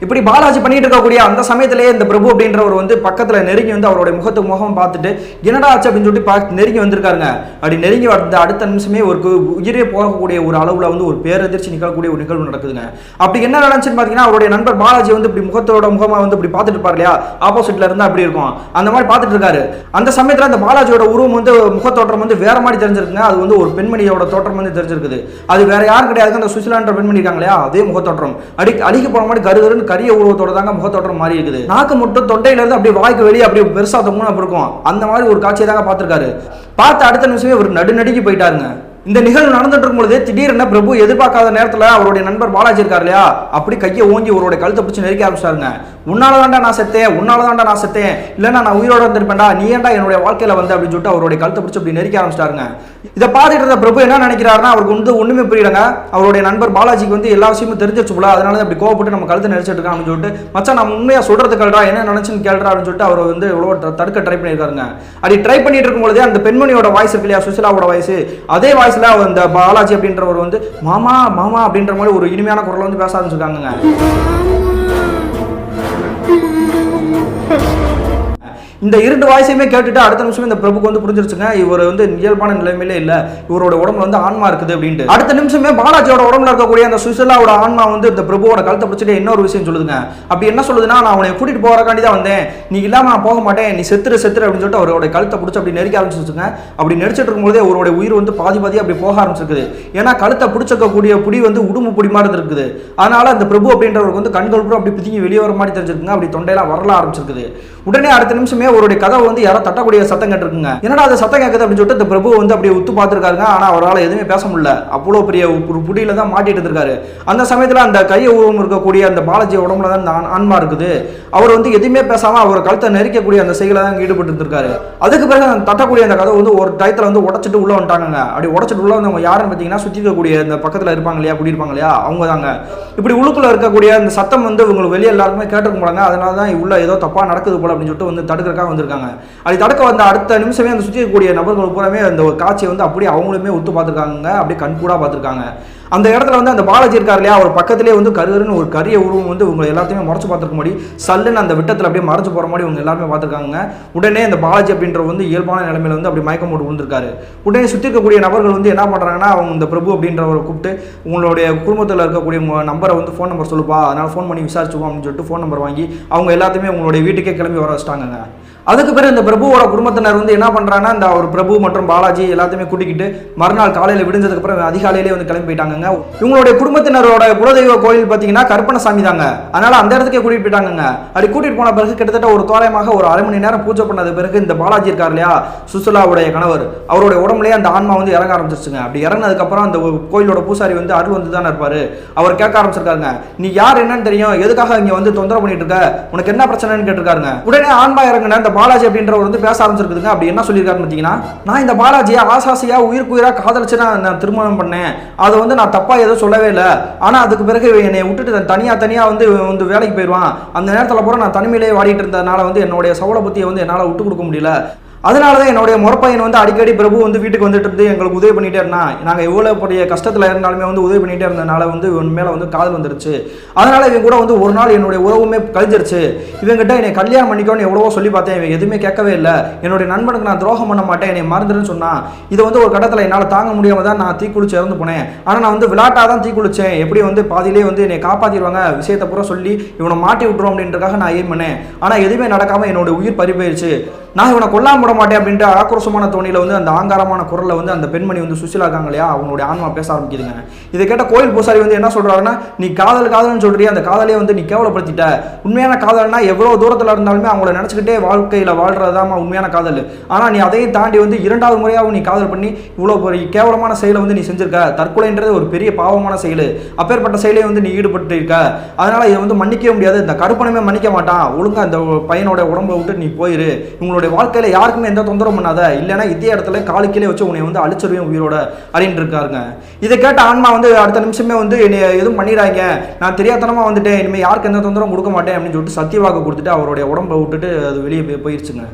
இப்படி பாலாஜி பண்ணிட்டு இருக்கக்கூடிய அந்த சமயத்திலேயே இந்த பிரபு அப்படின்றவர் வந்து பக்கத்துல நெருங்கி வந்து அவருடைய முகத்துக்கு முகம் பார்த்துட்டு என்னடா ஆச்சு? அப்படின்னு சொல்லிட்டு பார்த்து நெருங்கி வந்திருக்காருங்க. அப்படி நெருங்கி வந்த அடுத்த நிமிஷமே ஒரு உயிரே போகக்கூடிய ஒரு அளவுல வந்து ஒரு பேரதிர்ச்சி நிகழக்கூடிய ஒரு நிகழ்வு நடக்குதுங்க. அப்படி என்ன நடந்துச்சுன்னு பார்த்தீங்கன்னா அவருடைய நண்பர் பாலாஜி வந்து இப்படி முகத்தோட முகமா வந்து இப்படி பார்த்துட்டு இருப்பார் இல்லையா? ஆப்போசிட்ல இருந்தா அப்படி இருக்கும். அந்த மாதிரி பார்த்துட்டு இருக்காரு. அந்த சமயத்துல அந்த பாலாஜியோட உருவம் வந்து முகத்தோற்றம் வந்து வேற மாதிரி தெரிஞ்சிருக்குங்க. அது வந்து ஒரு பெண்மணியோட தோற்றம் வந்து தெரிஞ்சிருக்குது. அது வேற யாரும் கிடையாது அந்த சுசிலான்ற பெண்மணி இருக்காங்க இல்லையா? அதே முகத்தோற்றம். அடி அடிக்க போன மாதிரி கருகருன்னு கரிய உருவத்தோட தாங்க முகத்தோட்டம் மாறி இருக்குது. நாக்கு மட்டும் தொண்டையில இருந்து அப்படியே வாய்க்கு வெளியே அப்படியே பெருசா தொங்கணும் அப்படி இருக்கும் அந்த மாதிரி ஒரு காட்சியை தாங்க பார்த்திருக்காரு. பார்த்த அடுத்த நிமிஷமே ஒரு நடுநடுக்கி போயிட்டாருங்க. இந்த நிகழ்வு நடந்துட்டு இருக்கும் பொழுது திடீர்னு பிரபு எதிர்பார்க்காத நேரத்துல அவருடைய நண்பர் பாலாஜி இருக்கார் இல்லையா? அப்படி கையை ஓங்கி அவருடைய கழுத்தை பிடிச்சி நெருக்க ஆரம்பிச்சாருங்க. உன்னால தாண்டா நான் செத்தேன் உன்னால தாண்டா நான் செத்தேன். இல்லைன்னா நான் உயிரோட இருந்திருப்பேன்டா. நீ ஏன்டா என்னுடைய வாழ்க்கையில வந்து? அப்படின்னு சொல்லிட்டு அவருடைய கழுத்தை பிடிச்சி அப்படி நெருக்க ஆரம்பிச்சிட்டாருங்க இதை பார்த்துட்டு இருந்த பிரபு என்ன நினைக்கிறாருன்னா அவருக்கு வந்து ஒண்ணுமே புரியலங்க. அவருடைய நண்பர் பாலாஜிக்கு வந்து எல்லா விஷயமும் தெரிஞ்சிருச்சு போல. அதனால அப்படி கோவப்பட்டு நம்ம கழுத்தை நெரிச்சிட்டு இருக்கான் அப்படின்னு சொல்லிட்டு மச்சான் நம்ம உண்மையா சொல்றது கல்றா? என்ன நினைச்சுன்னு கேள்றா? அப்படின்னு சொல்லிட்டு அவர் வந்து எவ்வளோ தடுக்க ட்ரை பண்ணியிருக்காருங்க. அப்படி ட்ரை பண்ணிட்டு இருக்கும் அந்த பெண்மணியோட வாய்ஸ் இருக்கு இல்லையா? சுசிலாவோட வாய்ஸ் அதே வாய்ஸ் கிளாஸ்ல அந்த பாலாஜி அப்படின்றவர் வந்து மாமா மாமா அப்படின்ற மாதிரி ஒரு இனிமையான குரல் வந்து பேச ஆரம்பிச்சிருக்காங்க இந்த இரண்டு வாய்ஸையுமே கேட்டுட்டு அடுத்த நிமிஷம் இந்த பிரபுக்கு வந்து புரிஞ்சிருச்சுங்க. இவர் வந்து இயல்பான நிலைமையிலே இல்ல. இவரோட உடம்புல வந்து ஆன்மா இருக்குது அப்படின்ட்டு. அடுத்த நிமிஷமே பாலாஜியோட உடம்புல இருக்கக்கூடிய அந்த சுசிலாவோட ஆன்மா வந்து இந்த பிரபுவோட கழுத்தை பிடிச்சிட்டு இன்னொரு விஷயம் சொல்லுதுங்க. அப்படி என்ன சொல்லுதுன்னா நான் அவனை கூட்டிட்டு போறக்காண்டி தான் வந்தேன். நீ இல்லாம நான் போக மாட்டேன். நீ செத்துரு செத்துரு அப்படின்னு சொல்லிட்டு அவரோட கழுத்தை பிடிச்சி அப்படி நெருக்க ஆரம்பிச்சிருச்சுங்க. அப்படி நெரிச்சிட்டு இருக்கும்போதே அவருடைய உயிர் வந்து பாதி பாதி அப்படி போக ஆரம்பிச்சிருக்குது. ஏன்னா கழுத்தை பிடிச்சிருக்கக்கூடிய புடி வந்து உடும்பு புடி மாதிரி இருக்குது அதனால அந்த பிரபு அப்படின்றவருக்கு வந்து கண்கள் கூட அப்படி பிதிங்கி வெளியே வர மாதிரி தெரிஞ்சிருக்குங்க. அப்படி தொண்டையெல்லாம் வரல ஆரம்பிச்சிருக்குது. உடனே அடுத்த நிமிஷமே அவருடைய கதவை வந்து யாரோ தட்டக்கூடிய சத்தம் கேட்டிருக்குங்க. என்னடா அது சத்தம் கேட்குது அப்படின்னு சொல்லிட்டு இந்த பிரபு வந்து அப்படியே உத்து பார்த்துருக்காருங்க. ஆனால் அவரால் எதுவுமே பேச முடியல. அவ்வளோ பெரிய ஒரு புடியில தான் மாட்டிட்டு இருந்திருக்காரு. அந்த சமயத்தில் அந்த கையை உருவம் இருக்கக்கூடிய அந்த பாலாஜி உடம்புல தான் இந்த ஆன்மா இருக்குது. அவர் வந்து எதுவுமே பேசாம அவர் கழுத்தை நெரிக்கக்கூடிய அந்த செயலை தான் ஈடுபட்டு இருந்திருக்காரு. அதுக்கு பிறகு அந்த தட்டக்கூடிய அந்த கதை வந்து ஒரு டயத்தில் வந்து உடச்சிட்டு உள்ள வந்துட்டாங்க அப்படி உடச்சிட்டு உள்ள வந்தவங்க யாருன்னு பார்த்தீங்கன்னா சுற்றி இருக்கக்கூடிய இந்த பக்கத்தில் இருப்பாங்க இல்லையா குடியிருப்பாங்க இல்லையா அவங்க தாங்க இப்படி உள்ளுக்குள்ள இருக்கக்கூடிய அந்த சத்தம் வந்து உங்களுக்கு வெளியே எல்லாருக்குமே கேட்டிருக்க போலாங்க. அதனால தான் உள்ள ஏதோ தப்பா நடக்குது போல அப்படின்னு சொல்லிட்டு வந்து தடுக்கிறக்காக வந்திருக்காங்க. அப்படி தடுக்க வந்த அடுத்த நிமிஷமே அந்த சுற்றி இருக்கக்கூடிய நபர்கள் பூராமே அந்த ஒரு காட்சியை வந்து அப்படியே அவங்களுமே ஒத்து பார்த்துருக்காங்க அப்படியே கண்கூடாக பார்த்துருக்காங்க. அந்த இடத்துல வந்து அந்த பாலாஜி இருக்கார் இல்லையா அவர் பக்கத்திலே வந்து கருகருன்னு ஒரு கரிய உருவம் வந்து உங்களை எல்லாத்தையுமே மறைச்சு பார்த்துருக்க மாதிரி சல்லுன்னு அந்த விட்டத்தில் அப்படியே மறைச்சு போகிற மாதிரி இவங்க எல்லாருமே பார்த்துருக்காங்க உடனே அந்த பாலாஜி அப்படின்ற வந்து இயல்பான நிலைமையில வந்து அப்படி மயக்கம் போட்டு விழுந்திருக்காரு. உடனே சுற்றி இருக்கக்கூடிய நபர்கள் வந்து என்ன பண்ணுறாங்கன்னா அவங்க இந்த பிரபு அப்படின்றவரை கூப்பிட்டு உங்களுடைய குடும்பத்தில் இருக்கக்கூடிய நம்பரை வந்து ஃபோன் நம்பர் சொல்லுப்பா. அதனால் ஃபோன் பண்ணி விசாரிச்சுப்போம் அப்படின்னு சொல்லிட்டு ஃபோன் நம்பர் வாங்கி அவங்க எல்லாத்தையுமே உங்களுடைய வீட்டுக்கே கிளம்பி வர வச்சிட்டாங்க அதுக்கு பிறகு இந்த பிரபுவோட குடும்பத்தினர் வந்து என்ன பண்றாங்கன்னா இந்த ஒரு பிரபு மற்றும் பாலாஜி எல்லாத்தையுமே கூட்டிக்கிட்டு மறுநாள் காலையில விடுஞ்சதுக்கு அப்புறம் அதிகாலையிலே வந்து கிளம்பி போயிட்டாங்க இவங்களுடைய குடும்பத்தினரோட குலதெய்வ கோயில் பார்த்தீங்கன்னா கற்பனசாமி தாங்க அதனால அந்த இடத்துக்கே கூட்டிட்டு போயிட்டாங்க அப்படி கூட்டிட்டு போன பிறகு கிட்டத்தட்ட ஒரு தோராயமாக ஒரு அரை மணி நேரம் பூஜை பண்ணது பிறகு இந்த பாலாஜி இருக்கார் இல்லையா சுசுலாவுடைய கணவர் அவருடைய உடம்புலயே அந்த ஆன்மா வந்து இறங்க ஆரம்பிச்சிருச்சுங்க. அப்படி இறங்கினதுக்கு அப்புறம் அந்த கோயிலோட பூசாரி வந்து அருள் வந்து தானே இருப்பாரு. அவர் கேட்க ஆரம்பிச்சிருக்காருங்க நீ யார் என்னன்னு தெரியும்? எதுக்காக இங்க வந்து தொந்தரவு பண்ணிட்டு இருக்க? உனக்கு என்ன பிரச்சனைன்னு கேட்டிருக்காருங்க. உடனே ஆன்மா இறங்கின அந்த பாலாஜி அப்படின்றவர் வந்து பேச ஆரம்பிச்சிருக்குதுங்க. அப்படி என்ன சொல்லியிருக்காருன்னு பார்த்தீங்கன்னா நான் இந்த பாலாஜியை ஆசாசியாக உயிருக்கு காதலிச்சு நான் நான் திருமணம் பண்ணேன். அதை வந்து நான் தப்பாக எதுவும் சொல்லவே இல்லை. ஆனால் அதுக்கு பிறகு என்னை விட்டுட்டு தனியாக தனியாக வந்து வந்து வேலைக்கு போயிடுவான். அந்த நேரத்தில் பூரா நான் தனிமையிலேயே வாடிட்டு இருந்ததுனால வந்து என்னுடைய சவள புத்தியை வந்து என்னால் விட்டு கொடுக்க முடியல. அதனால தான் என்னுடைய முறப்பையன் வந்து அடிக்கடி பிரபு வந்து வீட்டுக்கு வந்துட்டு இருந்து எங்களுக்கு உதவி பண்ணிட்டே இருந்தான். நாங்கள் எவ்வளோ பெரிய கஷ்டத்தில் இருந்தாலுமே வந்து உதவி பண்ணிட்டே இருந்தனால வந்து இவன் மேலே வந்து காதல் வந்துருச்சு. அதனால இவன் கூட வந்து ஒரு நாள் என்னுடைய உறவுமே கழிஞ்சிருச்சு. இவங்கிட்ட என்னை கல்யாணம் பண்ணிக்கோன்னு எவ்வளவோ சொல்லி பார்த்தேன். இவன் எதுவுமே கேட்கவே இல்லை. என்னுடைய நண்பனுக்கு நான் துரோகம் பண்ண மாட்டேன். என்னை மறந்துடுன்னு சொன்னான். இதை வந்து ஒரு கட்டத்தில் என்னால் தாங்க முடியாமல் தான் நான் தீக்குளிச்சு இறந்து போனேன். ஆனால் நான் வந்து விளாட்டாக தான் தீக்குளிச்சேன். எப்படி வந்து பாதியிலே வந்து என்னை காப்பாற்றிடுவாங்க விஷயத்தை பூரா சொல்லி இவனை மாட்டி விட்டுரும் அப்படின்றக்காக நான் ஏன் பண்ணேன். ஆனால் எதுவுமே நடக்காமல் என்னோட உயிர் பறிப்போயிருச்சு நான் இவனை கொல்லாம விட மாட்டேன் அப்படின்ட்டு ஆக்ரோஷமான தோணியில் வந்து அந்த ஆங்காரமான குரலில் வந்து அந்த பெண்மணி வந்து சுசிலா இருக்காங்க இல்லையா? அவங்களுடைய ஆன்மா பேச ஆரம்பிக்குதுங்க. இதை கேட்ட கோயில் பூசாரி வந்து என்ன சொல்கிறாருன்னா நீ காதல் காதல்னு சொல்றிய அந்த காதலையே வந்து நீ கேவலப்படுத்திட்ட. உண்மையான காதல்னா எவ்வளோ தூரத்தில் இருந்தாலுமே அவங்கள நினச்சிக்கிட்டே வாழ்க்கையில் வாழ்கிறதாமா உண்மையான காதல். ஆனால் நீ அதையும் தாண்டி வந்து இரண்டாவது முறையாகவும் நீ காதல் பண்ணி இவ்வளோ பெரிய கேவலமான செயலை வந்து நீ செஞ்சிருக்க. தற்கொலைன்றது ஒரு பெரிய பாவமான செயல். அப்பேற்பட்ட செயலை வந்து நீ ஈடுபட்டு இருக்க அதனால் இதை வந்து மன்னிக்கவே முடியாது. இந்த கருப்பணமே மன்னிக்க மாட்டான். ஒழுங்காக அந்த பையனோட உடம்பை விட்டு நீ போயிரு. உன்னுடைய வாழ்க்கையில யாருக்குமே எந்த தொந்தரவும் பண்ணாத இல்லைன்னா இதே இடத்துல காலு கீழே வச்சு உன்னை வந்து அழிச்சிருவேன் உயிரோட அப்படின்ட்டு இருக்காருங்க. இதை கேட்ட ஆன்மா வந்து அடுத்த நிமிஷமே வந்து என்னை எதுவும் பண்ணிடாங்க நான் தெரியாதனமா வந்துட்டேன். இனிமேல் யாருக்கு எந்த தொந்தரவும் கொடுக்க மாட்டேன் அப்படின்னு சொல்லிட்டு சத்தியவாக்கு கொடுத்துட்டு அவருடைய உடம்பை விட்டுட்டு அது வெளியே போயிருச்சுங்க.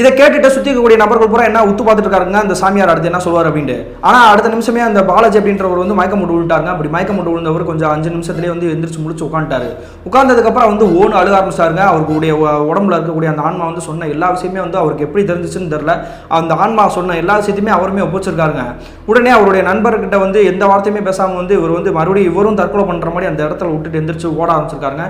இதை கேட்டுட்டு சுற்றி இருக்கக்கூடிய நபர்கள் பூரா என்ன உத்து பார்த்துட்டு இருக்காருங்க? அந்த சாமியார் அடுத்து என்ன சொல்வார் அப்படின்ட்டு. ஆனால் அடுத்த நிமிஷமே அந்த பாலாஜி அப்படின்றவர் வந்து மயக்கம் முட்டு விழுட்டாருங்க அப்படி மயக்கம் முட்டு விழுந்தவர் கொஞ்சம் அஞ்சு நிமிஷத்துலேயே வந்து எந்திரிச்சு முடிச்சு உட்காந்துட்டாரு உட்காந்ததுக்கப்புறம் வந்து ஓன் அழுக ஆரம்பிச்சாருங்க அவருடைய உடம்புல இருக்கக்கூடிய அந்த ஆன்மா வந்து சொன்ன எல்லா விஷயமே வந்து அவருக்கு எப்படி தெரிஞ்சிச்சுன்னு தெரில அந்த ஆன்மா சொன்ன எல்லா விஷயத்தையுமே அவருமே ஒப்பிச்சிருக்காருங்க. உடனே அவருடைய நண்பர்கிட்ட வந்து எந்த வார்த்தையுமே பேசாமல் வந்து இவர் வந்து மறுபடியும் இவரும் தற்கொலை பண்ணுற மாதிரி அந்த இடத்துல விட்டுட்டு எந்திரிச்சு ஓட ஆரம்பிச்சிருக்காருங்க.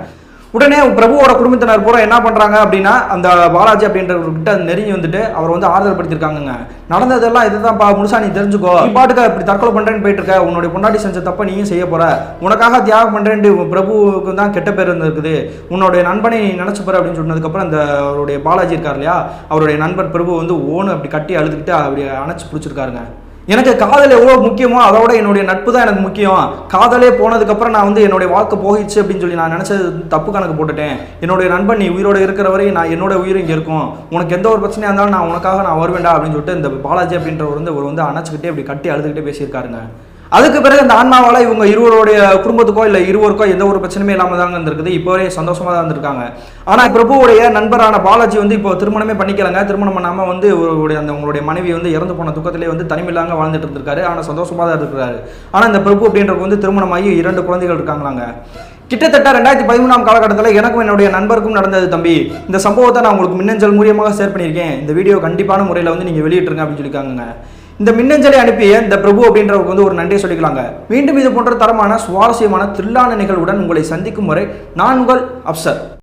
உடனே பிரபுவோட குடும்பத்தினர் பூரா என்ன பண்ணுறாங்க அப்படின்னா அந்த பாலாஜி அப்படின்றவர்கிட்ட நெருங்கி வந்துட்டு அவர் வந்து ஆறுதல் படுத்திருக்காங்கங்க நடந்ததெல்லாம் இதுதான்ப்பா முழுசா நீ தெரிஞ்சுக்கோ. நீ பாட்டுக்கு இப்படி தற்கொலை பண்ணுறேன்னு போயிட்டு இருக்க உன்னுடைய பொண்டாட்டி செஞ்ச தப்ப நீயும் செய்ய போற. உனக்காக தியாகம் பண்றேன்ட்டு பிரபுவுக்கு தான் கெட்ட பேர் இருந்திருக்குது. உன்னுடைய நண்பனை நீ நினைச்சு போற அப்படின்னு சொன்னதுக்கப்புறம் அந்த அவருடைய பாலாஜி இருக்கார் இல்லையா அவருடைய நண்பர் பிரபு வந்து ஓனு அப்படி கட்டி அழுதுகிட்டு அப்படி அணைச்சு பிடிச்சிருக்காருங்க. எனக்கு காதல் எவ்வளோ முக்கியமோ அதோட என்னுடைய நட்பு தான் எனக்கு முக்கியம். காதலே போனதுக்கப்புறம் நான் வந்து என்னுடைய வாழ்க்கை போயிடுச்சு அப்படின்னு சொல்லி நான் நினச்சது தப்பு கணக்கு போட்டுட்டேன். என்னுடைய நண்பன் நீ உயிரோட இருக்கிற வரை நான் என்னோட உயிர் இங்கே இருக்கும். உனக்கு எந்த ஒரு பிரச்சனையாக இருந்தாலும் நான் உனக்காக நான் வருவேன்டா அப்படின்னு சொல்லிட்டு இந்த பாலாஜி அப்படின்றவர் வந்து ஒரு வந்து அணைச்சிக்கிட்டே அப்படி கட்டி அழுதுகிட்டே பேசியிருக்காருங்க. அதுக்கு பிறகு அந்த ஆன்மாவால் இவங்க இருவருடைய குடும்பத்துக்கோ இல்லை இருவருக்கோ எந்த ஒரு பிரச்சனையும் இல்லாமல் தாங்க இருந்திருக்குது. இப்போ வரையும் சந்தோஷமாக தான் இருந்திருக்காங்க. ஆனால் பிரபுவுடைய நண்பரான பாலாஜி வந்து இப்போ திருமணமே பண்ணிக்கலங்க. திருமணம் பண்ணாமல் வந்து இவருடைய அந்த உங்களுடைய மனைவி வந்து இறந்து போன துக்கத்திலே வந்து தனிமையிலாங்க வாழ்ந்துட்டு இருந்திருக்காரு. ஆனால் சந்தோஷமாக தான் இருக்கிறாரு ஆனால் இந்த பிரபு அப்படின்றவங்க வந்து திருமணமாகி இரண்டு குழந்தைகள் இருக்காங்களாங்க. கிட்டத்தட்ட ரெண்டாயிரத்தி பதிமூணாம் காலகட்டத்தில் எனக்கும் என்னுடைய நண்பருக்கும் நடந்தது தம்பி. இந்த சம்பவத்தை நான் உங்களுக்கு மின்னஞ்சல் மூலியமாக ஷேர் பண்ணியிருக்கேன். இந்த வீடியோ கண்டிப்பான முறையில் வந்து நீங்கள் வெளியிட்டுருங்க அப்படின்னு சொல்லியிருக்காங்க இந்த மின்னஞ்சலை அனுப்பிய இந்த பிரபு அப்படின்றவருக்கு வந்து ஒரு நன்றியை சொல்லிக்கலாங்க. மீண்டும் இது போன்ற தரமான சுவாரஸ்யமான த்ரில்லான நிகழ்வுடன் உங்களை சந்திக்கும் வரை நான் உங்கள் அப்சர்.